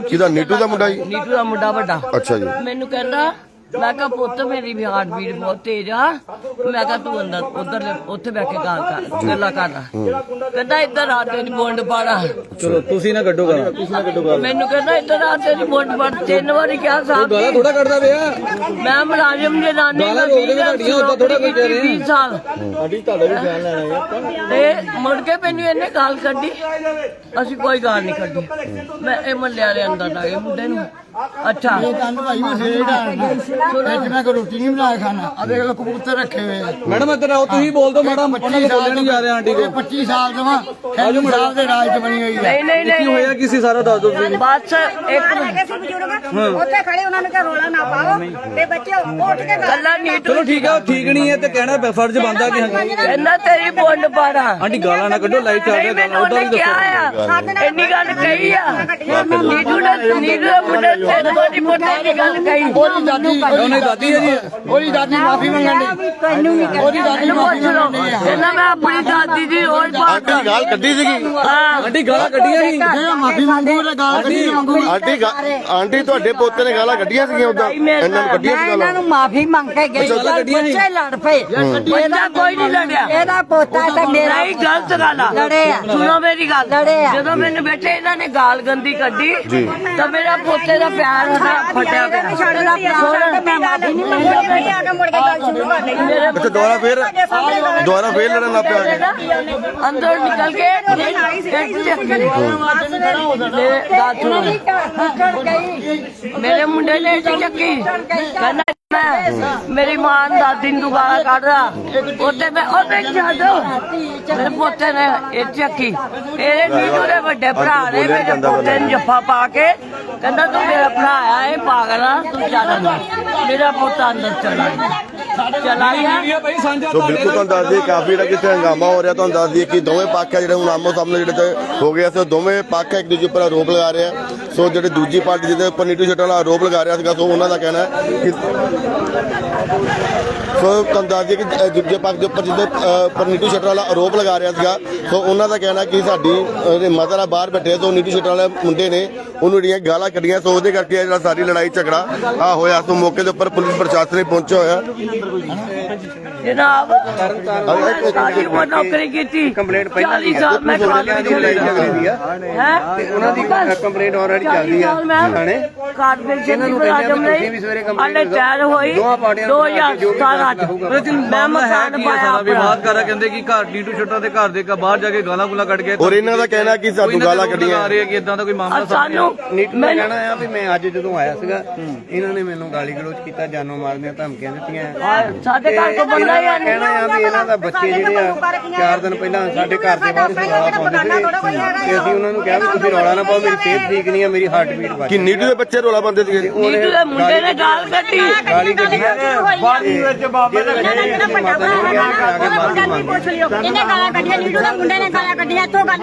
[SPEAKER 1] ਕਿਹਦਾ? ਨੀਟੂ ਦਾ ਮੁੰਡਾ ਜੀ?
[SPEAKER 9] ਨੀਟੂ ਦਾ ਮੁੰਡਾ ਵੱਡਾ।
[SPEAKER 1] ਅੱਛਾ ਜੀ।
[SPEAKER 9] ਮੈਨੂੰ ਕਹਿੰਦਾ ਮੈਂ ਕਿਹਾ ਪੁੱਤ ਮੇਰੀ ਵੀ ਹਾਰਟਬੀਟ ਬਹੁਤ ਤੇਜ਼ ਆ। ਮੈਂ ਕਿਹਾ ਤੂੰ ਅੰਦਰ ਉਧਰ ਉੱਥੇ ਬੈ ਕੇ ਗੱਲ ਕਰ ਗੱਲਾਂ ਕਰ। ਕਹਿੰਦਾ ਇੱਧਰ ਆ ਤੇਰੀ ਬੋਂਡ ਪਾੜਾ।
[SPEAKER 3] ਚਲੋ ਤੁਸੀਂ ਨਾ ਕੱਢੋ ਗਾਲਾਂ। ਤੁਸੀਂ ਨਾ ਕੱਢੋ ਗਾਲਾਂ।
[SPEAKER 9] ਮੈਨੂੰ ਕਹਿੰਦਾ ਇੱਧਰ ਆ ਤੇਰੀ ਬੋਂਡ ਪੜ। ਤਿੰਨ ਵਾਰੀ ਕਿਹਾ ਸਾਹਿਬ
[SPEAKER 3] ਗਾਲਾਂ ਥੋੜਾ ਕੱਢਦਾ ਪਿਆ।
[SPEAKER 9] ਮੈਂ ਮੁਲਾਜ਼ਮ ਦੇ ਨਾਨੇ
[SPEAKER 3] ਦੇ ਰਹੇ ਆ।
[SPEAKER 9] 20 ਸਾਲ।
[SPEAKER 3] ਸਾਡੀ ਤੁਹਾਡਾ ਵੀ ਬਿਆਨ ਲੈਣਾ ਹੈ।
[SPEAKER 9] ਤੇ ਮੁੜ ਕੇ ਮੈਨੂੰ ਇਹਨੇ ਗਾਲ ਕੱਢੀ। ਅਸੀਂ ਕੋਈ ਗਾਲ ਨਹੀਂ ਕੱਢੀ। ਮੈਂ ਇਹ ਮੱਲੇ ਵਾਲੇ ਅੰਦਰ ਆ ਗਏ ਮੁੰਡੇ ਨੂੰ। ਅੱਛਾ।
[SPEAKER 7] ਇਹ ਕੰਨ ਭਾਈ ਮੈਂ ਸਵੇਰੇ ਢਾਣਾ ਅੱਜ ਮੈਂ ਕੋ ਰੋਟੀ ਨਹੀਂ ਬਣਾ ਕੇ ਖਾਣਾ। ਆ ਦੇਖ ਲੋ ਕਬੂਤਰ ਰੱਖੇ ਹੋਏ ਆ।
[SPEAKER 3] ਮੈਡਮ ਇੱਧਰ ਆਓ ਤੁਸੀਂ ਬੋਲ ਦਿਓ ਮੈਡਮ ਉਹਨਾਂ ਨੂੰ ਬੋਲਿਆ ਨਹੀਂ ਜਾ ਰਿਹਾ ਆਂਟੀ
[SPEAKER 7] ਇਹ 25 ਸਾਲ ਜਮਾ ਹੈਜੂ ਸਾਹਿਬ ਦੇ ਰਾਜ ਚ ਬਣੀ ਹੋਈ ਹੈ
[SPEAKER 9] ਨਹੀਂ ਨਹੀਂ
[SPEAKER 3] ਕੀ ਹੋਇਆ ਕਿਸੇ ਸਾਰਾ ਦੱਸ ਦਿਓ ਤੁਸੀਂ?
[SPEAKER 9] ਬਸ ਇੱਕ
[SPEAKER 8] ਹੈਗੇ ਸੀ ਬਜ਼ੁਰਗ। ਉੱਥੇ ਖੜੇ ਉਹਨਾਂ ਨੇ ਕਿਹਾ ਰੋਲਾ ਨਾ ਪਾਓ ਤੇ ਬੱਚੇ ਉੱਠ ਕੇ ਗੱਲ
[SPEAKER 9] ਨੀਟੂ
[SPEAKER 3] ਚਲੋ ਠੀਕ ਹੈ ਉਹ ਠੀਕ ਨਹੀਂ ਹੈ ਤੇ ਕਹਿਣਾ ਫਰਜ਼ ਬਣਦਾ ਕਿ ਹਾਂ।
[SPEAKER 9] ਇਹਨਾਂ ਤੇਰੀ ਬੁੰਡ ਪਾੜਾ
[SPEAKER 3] ਆਂਟੀ ਗਾਲਾਂ ਨਾ ਕੱਢੋ
[SPEAKER 9] ਨਹੀਂ
[SPEAKER 3] ਰਿਹਾ
[SPEAKER 9] ਮੈਨੂੰ
[SPEAKER 3] ਉਦਾਂ
[SPEAKER 9] ਉਹਨੇ
[SPEAKER 3] ਹੀ ਦੱਸੋ।
[SPEAKER 9] ਆ। ਇੰਨੀ ਗੱਲ ਕਹੀ ਆ। ਨੀਟੂ ਨੇ ਨੀਟੂ ਦੇ ਮੁੰਡੇ ਤੇ ਤੁਹਾਡੀ ਮੋਟੇ ਦੀ ਗੱਲ ਕਹੀ।
[SPEAKER 7] ਉਹਦੀ ਦਾਦੀ
[SPEAKER 3] ਉਹਨੇ ਦਾਦੀ ਹੈ ਜੀ।
[SPEAKER 7] ਉਹਦੀ ਦਾਦੀ ਮਾਫੀ ਮੰਗਣ ਦੀ
[SPEAKER 8] ਤੈਨੂੰ ਵੀ
[SPEAKER 7] ਉਹਦੀ ਦਾਦੀ
[SPEAKER 9] ਇਹਨੂੰ
[SPEAKER 7] ਮਾਫੀ
[SPEAKER 9] ਪੁੱਛ ਲਓ।
[SPEAKER 7] ਮੰਗਣ ਦੀ
[SPEAKER 9] ਇਹਨਾਂ ਮੈਂ ਆਪਣੀ ਦਾਦੀ ਦੀ ਰੋਜ਼
[SPEAKER 1] ਆਂਟੀ
[SPEAKER 9] ਬਾਤ
[SPEAKER 1] ਗਾਲ ਕੱਢੀ ਸੀਗੀ।
[SPEAKER 9] ਹਾਂ।
[SPEAKER 3] ਆਂਟੀ ਗਾਲਾਂ ਕੱਢੀਆਂ ਸੀ।
[SPEAKER 7] ਜਿਹੜਾ ਮਾਫੀ ਮੰਗੂ ਉਹਦਾ ਗਾਲ ਕੱਢੀ ਮੰਗੂ
[SPEAKER 1] ਆਂਟੀ ਗਾ- ਆਂਟੀ ਤੁਹਾਡੇ ਪੋਤੇ ਨੇ ਗਾਲਾਂ ਕੱਢੀਆਂ ਸੀਗੀਆਂ ਉਦਾਂ ਇਹਨਾਂ ਨੂੰ ਕੱਢੀਆਂ ਸੀ
[SPEAKER 8] ਇਹਨਾਂ ਨੂੰ ਮਾਫੀ ਮੰਗ ਕੇ ਗਈ। ਬੱਚੇ ਲੜ ਪਏ।
[SPEAKER 9] ਬੱਚਾ ਕੋਈ ਨਹੀਂ ਲੜਿਆ।
[SPEAKER 8] ਇਹਦਾ ਪੋਤਾ ਤੇ ਮੇਰਾ
[SPEAKER 9] ਨਹੀਂ ਗਲਤ ਗੱਲ ਆ।
[SPEAKER 8] ਲੜੇ ਆ।
[SPEAKER 9] ਸੁਣੋ ਮੇਰੀ ਗੱਲ।
[SPEAKER 8] ਲੜੇ ਆ।
[SPEAKER 9] ਜਦੋਂ ਮੈਨੂੰ ਬੈਠੇ ਇਹਨਾਂ ਨੇ ਗਾਲ ਗੰਦੀ ਕੱਢੀ ਤਾਂ ਮੇਰਾ ਪੋਤੇ ਦਾ ਪਿਆਰ ਉਹਦਾ ਫਟਿਆ ਪਿਆ।
[SPEAKER 8] ਛੱਡ ਦਾ ਪਿਆਰ ਮੈਂ ਮਾਫੀ ਨਹੀਂ ਮੰਗਦੀ ਆ ਕੇ ਮੁੜ ਕੇ ਗੱਲ ਸ਼ੁਰੂ ਕਰ ਲਈ
[SPEAKER 9] ਮੇਰੇ
[SPEAKER 1] ਅੱਛਾ ਦੁਬਾਰਾ ਫੇਰ ਦੁਬਾਰਾ ਫੇਰ ਲੜਨ ਲੱਗ ਪਿਆ।
[SPEAKER 9] ਅੰਦਰ ਨਿਕਲ ਕੇ ਮੇਰੇ ਮੁੰਡੇ ਨੇ ਚੱਕੀ ਕਹਿੰਦਾ ਮੈਂ ਮੇਰੀ ਮਾਂ ਨੂੰ ਦਾਦੀ ਨੂੰ ਦੁਬਾਰਾ ਕੱਢਦਾ। ਉੱਤੇ ਮੈਂ ਉਹਨੇ ਛੱਡ ਮੇਰੇ ਪੋਤੇ ਨੇ ਇੱਟ ਚੱਕੀ। ਇਹਦੇ ਨੀਟੂ ਦੇ ਵੱਡੇ ਭਰਾ ਨੇ ਮੇਰੇ ਪੋਤੇ ਨੂੰ ਜੱਫਾ ਪਾ ਕੇ। ਕਹਿੰਦਾ ਤੂੰ ਮੇਰਾ ਭਰਾ ਆ ਇਹ ਪਾਗਲ ਆ ਤੂੰ ਚੱਲ ਅੰਦਰ। ਮੇਰਾ ਪੁੱਤ ਅੰਦਰ ਚਲਾ ਗਿਆ। ਚਲਾ ਗਿਆ।
[SPEAKER 3] ਇਹ ਭਾਈ ਸਾਂਝਾ
[SPEAKER 1] ਸੋ ਬਿਲਕੁਲ ਤੁਹਾਨੂੰ ਦੱਸ ਦਈਏ ਕਾਫੀ ਜਿਹੜਾ ਕਿਤੇ ਹੰਗਾਮਾ ਹੋ ਰਿਹਾ ਤੁਹਾਨੂੰ ਦੱਸ ਦਈਏ ਕਿ ਦੋਵੇਂ ਪੱਖ ਜਿਹੜੇ ਹੁਣ ਆਮੋ ਸਾਹਮਣੇ ਜਿਹੜੇ ਤੇ ਹੋ ਗਿਆ ਸੀ ਦੋਵੇਂ ਪੱਖ ਇੱਕ ਦੂਜੇ ਉੱਪਰ ਆਰੋਪ ਲਗਾ ਰਹੇ ਆ। ਸੋ ਜਿਹੜੇ ਦੂਜੀ ਪਾਰਟੀ ਜਿਹਦੇ ਉੱਪਰ ਨੀਟੂ ਸ਼ਟਰ ਵਾਲਾ ਆਰੋਪ ਲਗਾ ਰਿਹਾ ਸੀਗਾ ਸੋ ਉਹਨਾਂ ਦਾ ਕਹਿਣਾ ਹੈ ਕਿ ਸੋ ਤੁਹਾਨੂੰ ਦੱਸ ਦਈਏ ਕਿ ਅ, ਦੂਜੇ ਪੱਖ ਦੇ ਉੱਪਰ ਜਿਹਦੇ ਅ, ਨੀਟੂ ਸ਼ਟਰ ਵਾਲਾ ਆਰੋਪ ਲਗਾ ਰਿਹਾ ਸੀਗਾ ਸੋ ਉਹਨਾਂ ਦਾ ਕਹਿਣਾ ਕਿ ਸਾਡੀ ਮਾਤਾ ਨਾਲ ਬਾਹਰ ਬੈਠੇ ਸੋ ਨੀਟੂ ਸ਼ਟਰ ਵਾਲੇ ਮੁੰਡੇ ਨੇ ਉਹਨੂੰ ਜਿਹੜੀਆਂ ਗਾਲਾਂ ਕੱਢੀਆਂ ਸੋ ਉਹਦੇ ਕਰਕੇ ਇਹ ਜਿਹੜਾ ਸਾਰੀ ਲੜਾਈ ਝਗੜਾ ਆ ਹੋਇਆ। ਸੋ ਮੌਕੇ ਦੇ ਉੱਪਰ ਪੁਲਿਸ ਪ੍ਰਸ਼ਾਸਨ ਵੀ ਪਹੁੰਚਿਆ ਹੋਇਆ।
[SPEAKER 9] ਜਨਾਬ ਸਾਡੀ ਉਹ ਨੌਕਰੀ ਕੀਤੀ। ਕੰਪਲੇਂਟ ਪਹਿਲਾਂ 40 ਸਾਲ ਮੈਂ ਕਾਰਪੋਰੇਸ਼ਨ ਦੀ ਹੈ? ਤੇ ਉਹਨਾਂ ਦੀ ਕੰਪਲੇਂਟ ਆਲਰੇਡੀ ਚੱਲਦੀ ਹੈ ਥਾਣੇ। ਕਾਰਪੋਰੇਸ਼ਨ ਦੀ ਮੁਲਾਜ਼ਮ ਨੇ ਹਾਲੇ ਟੈਰ ਹੋਈ 2017 ਚ। ਮੈਂ ਮਕਾਨ ਪਾਇਆ।
[SPEAKER 3] ਵਿਵਾਦ ਕਰ ਰਿਹਾ ਕਹਿੰਦੇ ਕਿ ਘਰ ਨੀਟੂ ਛੱਟਾ ਦੇ ਘਰ ਦੇ ਕ- ਬਾਹਰ ਜਾ ਕੇ ਗਾਲਾਂ ਗੁਲਾਂ ਕੱਢ ਕੇ
[SPEAKER 1] ਔਰ ਇਹਨਾਂ ਦਾ ਕਹਿਣਾ ਕਿ ਸਾਨੂੰ ਗਾਲਾਂ ਕੱਢੀਆਂ।
[SPEAKER 3] ਆ ਰਹੀ ਹੈ ਕਿ ਇਦਾਂ ਦਾ ਕੋਈ ਮਾਮਲਾ
[SPEAKER 9] ਆ ਸਾਨੂੰ
[SPEAKER 10] ਨੀਟੂ ਦਾ ਕਹਿਣਾ ਆ ਵੀ ਮੈਂ ਅੱਜ ਜਦੋਂ ਆਇਆ ਸੀਗਾ ਇਹਨਾਂ ਨੇ ਮੈਨੂੰ ਗਾਲੀ ਗਲੋਚ ਕੀਤਾ ਜਾਨੋਂ ਮਾਰਨ ਦੀਆਂ ਧਮਕੀਆਂ ਦਿੱਤੀਆਂ।
[SPEAKER 9] ਆ, ਸਾਡੇ ਘਰ ਤੋਂ ਬੰਦਾ ਨਹੀਂ
[SPEAKER 10] ਕਹਿਣਾ ਆ ਵੀ ਇਹਨਾਂ ਦਾ ਬੱਚੇ ਜਿਹੜੇ ਆ ਚਾਰ ਦਿਨ ਪਹਿਲਾਂ ਸਾਡੇ ਘਰ ਦੇ ਬਾਹਰ ਸੀ ਰੌਲਾ ਪਾਉਂਦੇ ਸੀ ਤੇ ਅਸੀਂ ਉਹਨਾਂ ਨੂੰ ਕਿਹਾ ਵੀ ਤੁਸੀਂ ਰੌਲਾ ਨਾ ਪਾਓ ਮੇਰੀ ਸਿਹਤ ਠੀਕ ਨਹੀਂ ਆ ਮੇਰੀ ਹਾਰਟ ਬੀਟ ਵੱਧ
[SPEAKER 1] ਕਿ ਨੀਟੂ ਦੇ ਬੱਚੇ ਰੋਲਾ ਪਾਉਂਦੇ ਸੀਗੇ?
[SPEAKER 9] ਨੀਟੂ ਦੇ ਮੁੰਡੇ ਨੇ ਗਾਲ ਕੱਢੀ।
[SPEAKER 10] ਗਾਲੀ ਕੱਢੀ। ਆ
[SPEAKER 8] ਬਾਣੀ ਵਿੱਚ ਬਾਬਾ ਦਾ ਇਹਨੇ ਗਾਲਾਂ ਕੱਢੀਆਂ ਨੀਟੂ ਦੇ ਮੁੰਡੇ ਨੇ ਗਾਲਾਂ ਕੱਢੀਆਂ ਇੱਥੋਂ ਗੱਲ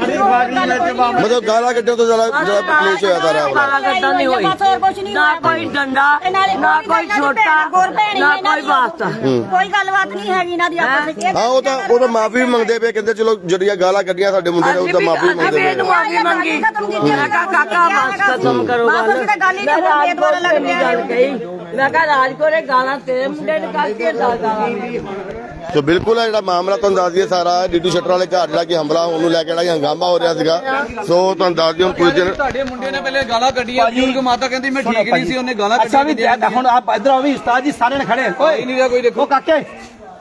[SPEAKER 1] ਮਤਲਬ ਗਾਲਾਂ ਕੱਢਣ ਤੋਂ ਜ਼ਿਆਦਾ ਜ਼ਿਆਦਾ ਕਲੇਸ਼ ਹੋਇਆ ਸਾਰਾ
[SPEAKER 9] ਗਾਲਾਂ ਕੱਢਣ ਨਹੀਂ ਹੋਈ। ਨਾ ਕੋਈ ਡੰਡਾ ਨਾ ਕੋਈ ਛੋਟਾ ਨਾ ਕੋਈ ਵਾਸਤਾ
[SPEAKER 8] ਕੋਈ ਗੱਲਬਾਤ ਨਹੀਂ ਹੈਗੀ ਇਹਨਾਂ ਦੀ ਆਪਸ ਵਿੱਚ।
[SPEAKER 1] ਹਾਂ ਉਹ ਤਾਂ ਉਹ ਤਾਂ ਮਾਫੀ ਵੀ ਮੰਗਦੇ ਪਏ ਕਹਿੰਦੇ ਚਲੋ ਜਿਹੜੀਆਂ ਗਾਲਾਂ ਕੱਢੀਆਂ ਸਾਡੇ ਮੁੰਡੇ ਨੇ ਉਹ ਤਾਂ ਮਾਫੀ ਮੰਗਦੇ ਪਏ।
[SPEAKER 9] ਮਾਫੀ ਮੰਗੀ। ਕਾਕਾ ਬਸ ਖਤਮ ਕਰੋ ਗੱਲ
[SPEAKER 8] ਬਸ ਅਸੀਂ ਤਾਂ ਗੱਲ। ਹੀ ਨਹੀਂ
[SPEAKER 9] ਮੈਂ
[SPEAKER 8] ਕਰਦੇ, ਦੁਬਾਰਾ ਲੱਗ
[SPEAKER 9] ਦੀ ਗੱਲ ਕਹੀ। ਮੈਂ ਕਿਹਾ ਰਾਜ ਕੋਲੇ ਗਾਲਾਂ ਤੇਰੇ ਮੁੰਡੇ ਨੇ ਕੱਢੀ ਦਾ ਗਾਲਾਂ।
[SPEAKER 1] ਸੋ ਬਿਲਕੁਲ ਆ ਜਿਹੜਾ ਮਾਮਲਾ ਤੁਹਾਨੂੰ ਦੱਸ ਦਈਏ ਸਾਰਾ ਡੀਟੂ ਸ਼ਟਰ ਵਾਲੇ ਘਰ ਜਿਹੜਾ ਕਿ ਹਮਲਾ ਹੋਣ ਨੂੰ ਲੈ ਕੇ ਜਿਹੜਾ ਹੰਗਾਮਾ ਹੋ ਰਿਹਾ ਸੀਗਾ। ਸੋ ਤੁਹਾਨੂੰ ਦੱਸ ਦਈਏ ਹੁਣ ਕੁਝ ਦਿਨ
[SPEAKER 3] ਤੁਹਾਡੇ ਮੁੰਡੇ ਨੇ ਪਹਿਲੇ ਗਾਲਾਂ ਕੱਢੀਆਂ ਬਜ਼ੁਰਗ ਮਾਤਾ ਕਹਿੰਦੀ ਮੈਂ ਠੀਕ ਨਹੀਂ ਸੀ ਉਹਨੇ ਗਾਲਾਂ
[SPEAKER 2] ਅੱਛਾ ਵੀ
[SPEAKER 3] ਕੱਢੀਆਂ
[SPEAKER 2] ਹੁਣ ਆਪ ਇਧਰ ਆਓ ਵੀ ਉਸਤਾਦ ਜੀ ਸਾਰੇ ਨੇ ਖੜੇ।
[SPEAKER 3] ਕੋਈ ਨਹੀਂ ਕੋਈ ਦੇਖੋ।
[SPEAKER 2] ਉਹ ਕਾਕੇ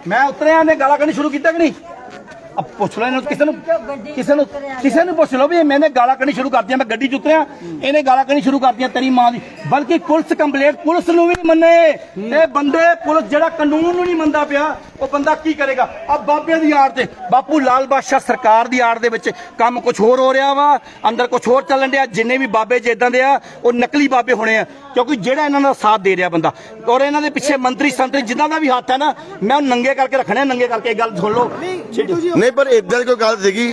[SPEAKER 2] ਮੈਂ ਉਤਰਿਆ ਇਹਨੇ ਗਾਲਾਂ ਕੱਢਣੀ ਸ਼ੁਰੂ ਕੀਤਾ ਕਿ ਨਹੀਂ? ਅਬ ਪੁੱਛ ਲੈ ਇਹਨੂੰ, ਕਿਸੇ ਨੂੰ ਕਿਸੇ ਨੂੰ ਕਿਸੇ ਨੂੰ ਪੁੱਛ ਲਓ ਵੀ ਮੈਨੇ ਗਾਲਾਂ ਕੱਢਣੀ ਸ਼ੁਰੂ ਕਰਤੀਆਂ, ਮੈਂ ਗੱਡੀ ਚ ਉਤਰਿਆ, ਇਹਨੇ ਗਾਲਾਂ ਕੱਢਣੀ ਸ਼ੁਰੂ ਕਰਤੀਆਂ ਤੇਰੀ ਮਾਂ ਦੀ। ਬਲਕਿ ਪੁਲਿਸ ਕੰਪਲੇਂਟ ਪੁਲਿਸ ਨੂੰ ਵੀ ਨਹੀਂ ਮੰਨੇ। ਇਹ ਬੰਦੇ ਪੁਲਿਸ ਜਿਹੜਾ ਕਾਨੂੰਨ ਨੂੰ ਨਹੀਂ ਮੰਨਦਾ ਪਿਆ ਉਹ ਬੰਦਾ ਕੀ ਕਰੇਗਾ? ਆ ਬਾਬੇ ਦੀ ਆੜ ਤੇ ਬਾਪੂ ਲਾਲ ਬਾਦਸ਼ਾਹ ਸਰਕਾਰ ਦੀ ਆੜ ਦੇ ਵਿੱਚ ਕੰਮ ਕੁਝ ਹੋਰ ਹੋ ਰਿਹਾ ਵਾ ਅੰਦਰ ਕੁਝ ਹੋਰ ਚੱਲਣ ਡਿਆ ਜਿੰਨੇ ਵੀ ਬਾਬੇ ਜਿੱਦਾਂ ਦੇ ਆ ਉਹ ਨਕਲੀ ਬਾਬੇ ਹੋਣੇ ਆ ਕਿਉਂਕਿ ਜਿਹੜਾ ਇਹਨਾਂ ਦਾ ਸਾਥ ਦੇ ਰਿਹਾ ਬੰਦਾ ਔਰ ਇਹਨਾਂ ਦੇ ਪਿੱਛੇ ਮੰਤਰੀ ਸੰਤਰੀ ਜਿੱਦਾਂ ਦਾ ਵੀ ਹੱਥ ਹੈ ਨਾ ਮੈਂ ਉਹ ਨੰਗੇ ਕਰਕੇ ਰੱਖਣੇ ਨੰਗੇ ਕਰਕੇ ਇਹ ਗੱਲ ਸੁਣ ਲਓ।
[SPEAKER 1] ਨਹੀਂ ਪਰ ਇਦਾਂ ਦੀ ਕੋਈ ਗੱਲ ਸੀਗੀ।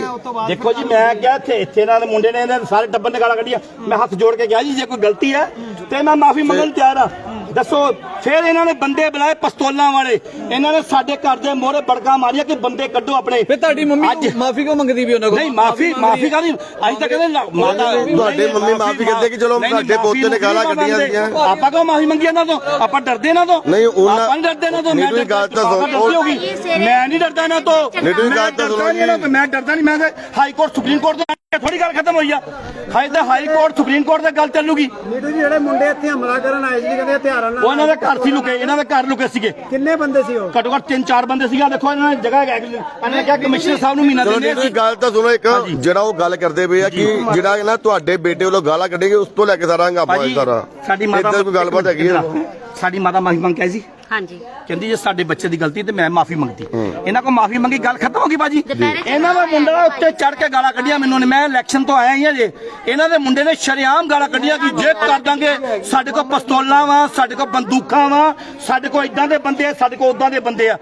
[SPEAKER 2] ਦੇਖੋ ਜੀ ਮੈਂ ਕਿਹਾ ਇੱਥੇ ਇੱਥੇ ਇਹਨਾਂ ਦੇ ਮੁੰਡੇ ਨੇ ਇਹਨਾਂ ਦੇ ਸਾਰੇ ਟੱਬਰ ਨੇ ਗਾਲਾਂ ਕੱਢੀਆਂ। ਮੈਂ ਹੱਥ ਜੋੜ ਕੇ ਕਿਹਾ ਜੀ ਜੇ ਕੋਈ ਗਲਤੀ ਹੈ ਤੇ ਮੈਂ ਮਾਫੀ ਮੰਗਣ ਨੂੰ ਤਿਆਰ ਆ। ਦੱਸੋ ਫਿਰ ਇਹਨਾਂ ਨੇ ਬੰਦੇ ਬੁਲਾਏ ਪਿਸਤੌਲਾਂ ਵਾਲੇ। ਇਹਨਾਂ ਨੇ ਸਾਡੇ ਘਰ ਦੇ ਮੋਹਰੇ ਬੜਕਾ ਮਾਰੀਆਂ ਕਿ ਬੰਦੇ ਕੱਢੋ ਆਪਣੇ।
[SPEAKER 3] ਫਿਰ ਤੁਹਾਡੀ ਮੰਮੀ
[SPEAKER 2] ਅੱਜ-
[SPEAKER 3] ਮਾਫੀ ਕਿਉਂ ਮੰਗਦੀ ਵੀ ਉਹਨਾਂ ਕੋਲ?
[SPEAKER 2] ਨਹੀਂ ਮਾਫੀ ਮਾਫੀ ਕਾਦੀ ਅਸੀਂ ਤਾਂ ਕਹਿੰਦੇ ਮਾਤਾ
[SPEAKER 1] ਤੁਹਾਡੇ ਮੰਮੀ ਮਾਫ਼ੀ ਕਹਿੰਦੇ ਕਿ ਚਲੋ ਸਾਡੇ ਪੋਤੇ ਨੇ ਗਾਲਾਂ ਕੱਢੀਆਂ। ਸੀਗੀਆਂ।
[SPEAKER 2] ਆਪਾਂ ਕਿਉਂ ਮਾਫੀ ਮੰਗੀ ਇਹਨਾਂ ਤੋਂ? ਆਪਾਂ ਡਰਦੇ ਇਹਨਾਂ ਤੋਂ।
[SPEAKER 1] ਨਹੀਂ, ਉਹਨਾਂ-
[SPEAKER 2] ਆਪਾਂ ਨਹੀਂ ਡਰਦੇ ਇਹਨਾਂ ਤੋਂ। ਮੈਂ
[SPEAKER 1] ਗੱਲ ਤਾਂ ਸੁਣੋ।
[SPEAKER 2] ਮੈਂ ਨਹੀਂ ਡਰਦਾ ਇਹਨਾਂ ਤੋਂ।
[SPEAKER 1] ਨਹੀਂ, ਤੁਸੀਂ
[SPEAKER 2] ਮੈਂ
[SPEAKER 1] ਗੱਲ ਤਾਂ
[SPEAKER 2] ਡਰਦਾ
[SPEAKER 1] ਸੁਣੋ
[SPEAKER 2] ਨਹੀਂ ਮੈਂ ਡਰਦਾ ਨਹੀਂ ਮੈਂ ਹਾਈ ਕੋਰਟ ਸੁਪਰੀਮ ਕੋਰਟ ਥੋੜੀ ਗੱਲ ਖਤਮ ਹੋਈ ਆ। ਹਾਈ ਤਾਂ ਹਾਈ ਕੋਰਟ ਸੁਪਰੀਮ ਕੋਰਟ ਤੇ ਗੱਲ ਚੱਲੂਗੀ।
[SPEAKER 6] ਨੀਟੂ ਜੀ ਜਿਹੜੇ ਮੁੰਡੇ ਇੱਥੇ ਹਮਲਾ ਕਰਨ ਆਏ ਸੀ ਕਹਿੰਦੇ ਹਥਿਆਰਾਂ ਨਾਲ
[SPEAKER 2] ਉਹਨਾਂ ਦੇ ਘਰ ਸੀ ਲੁਕੇ ਇਹਨਾਂ ਦੇ ਘਰ ਲੁਕੇ ਸੀਗੇ।
[SPEAKER 6] ਕਿੰਨੇ ਬੰਦੇ ਸੀ ਉਹ?
[SPEAKER 2] ਘੱਟੋ ਘੱਟ ਤਿੰਨ ਚਾਰ ਬੰਦੇ ਸੀਗਾ। ਦੇਖੋ ਇਹਨਾਂ ਨੇ ਜਗ੍ਹਾ ਇਹਨਾਂ ਨੇ ਕਿਹਾ ਕਮਿਸ਼ਨਰ ਸਾਹਿਬ ਨੂੰ ਮਹੀਨਾ ਦਿੰਦੇ
[SPEAKER 1] ਜੀ ਤੁਸੀਂ ਗੱਲ ਤਾਂ ਸੁਣੋ ਇੱਕ ਜਿਹੜਾ ਉਹ ਗੱਲ ਕਰਦੇ ਪਏ ਆ ਕਿ ਜਿਹੜਾ ਨਾ ਤੁਹਾਡੇ ਬੇਟੇ ਵੱਲੋਂ ਗਾਲਾਂ ਕੱਢੇਗੇ ਉਸ ਤੋਂ ਲੈ ਕੇ ਸਾਰਾ ਹੰਗਾਮਾ ਹੋਇਆ ਸਾਰਾ।
[SPEAKER 2] ਸਾਡੀ ਮਾਤਾ
[SPEAKER 1] ਕੋਈ ਗੱਲਬਾਤ ਹੈਗੀ
[SPEAKER 2] ਸਾਡੀ ਮਾਤਾ ਮਾਫੀ ਮੰਗ ਕੇ ਆਈ ਸੀ।
[SPEAKER 4] ਹਾਂਜੀ।
[SPEAKER 2] ਕਹਿੰਦੀ ਜੇ ਸਾਡੇ ਬੱਚੇ ਦੀ ਗਲਤੀ ਤੇ ਮੈਂ ਮਾਫੀ ਮੰਗਦੀ। ਇਹਨਾਂ ਕੋ ਮਾਫੀ ਮੰਗੀ ਗੱਲ ਖਤਮ ਹੋ ਗਈ ਬਾਜੀ। ਇਹਨਾਂ ਦਾ ਮੁੰਡਾ ਉੱਤੇ ਚੜ ਕੇ ਗਾਲਾਂ ਕੱਢੀਆਂ ਮੈਨੂੰ ਨੇ ਮੈਂ ਇਲੈਕਸ਼ਨ ਤੋਂ ਆਇਆ ਹੀ ਹਾਂ ਜੇ। ਇਹਨਾਂ ਦੇ ਮੁੰਡੇ ਨੇ ਸ਼ਰੇਆਮ ਗਾਲਾਂ ਕੱਢੀਆਂ ਕਿ ਜੇ ਕਰ ਦਾਂਗੇ ਸਾਡੇ ਕੋਲ ਪਿਸਤੌਲਾਂ ਵਾ ਸਾਡੇ ਕੋਲ ਬੰਦੂਕਾਂ ਵਾ ਸਾਡੇ ਕੋਲ ਇਦਾਂ ਦੇ ਬੰਦੇ ਆ ਸਾਡੇ ਕੋਲ ਉਦਾਂ ਦੇ ਬੰਦੇ ਆ।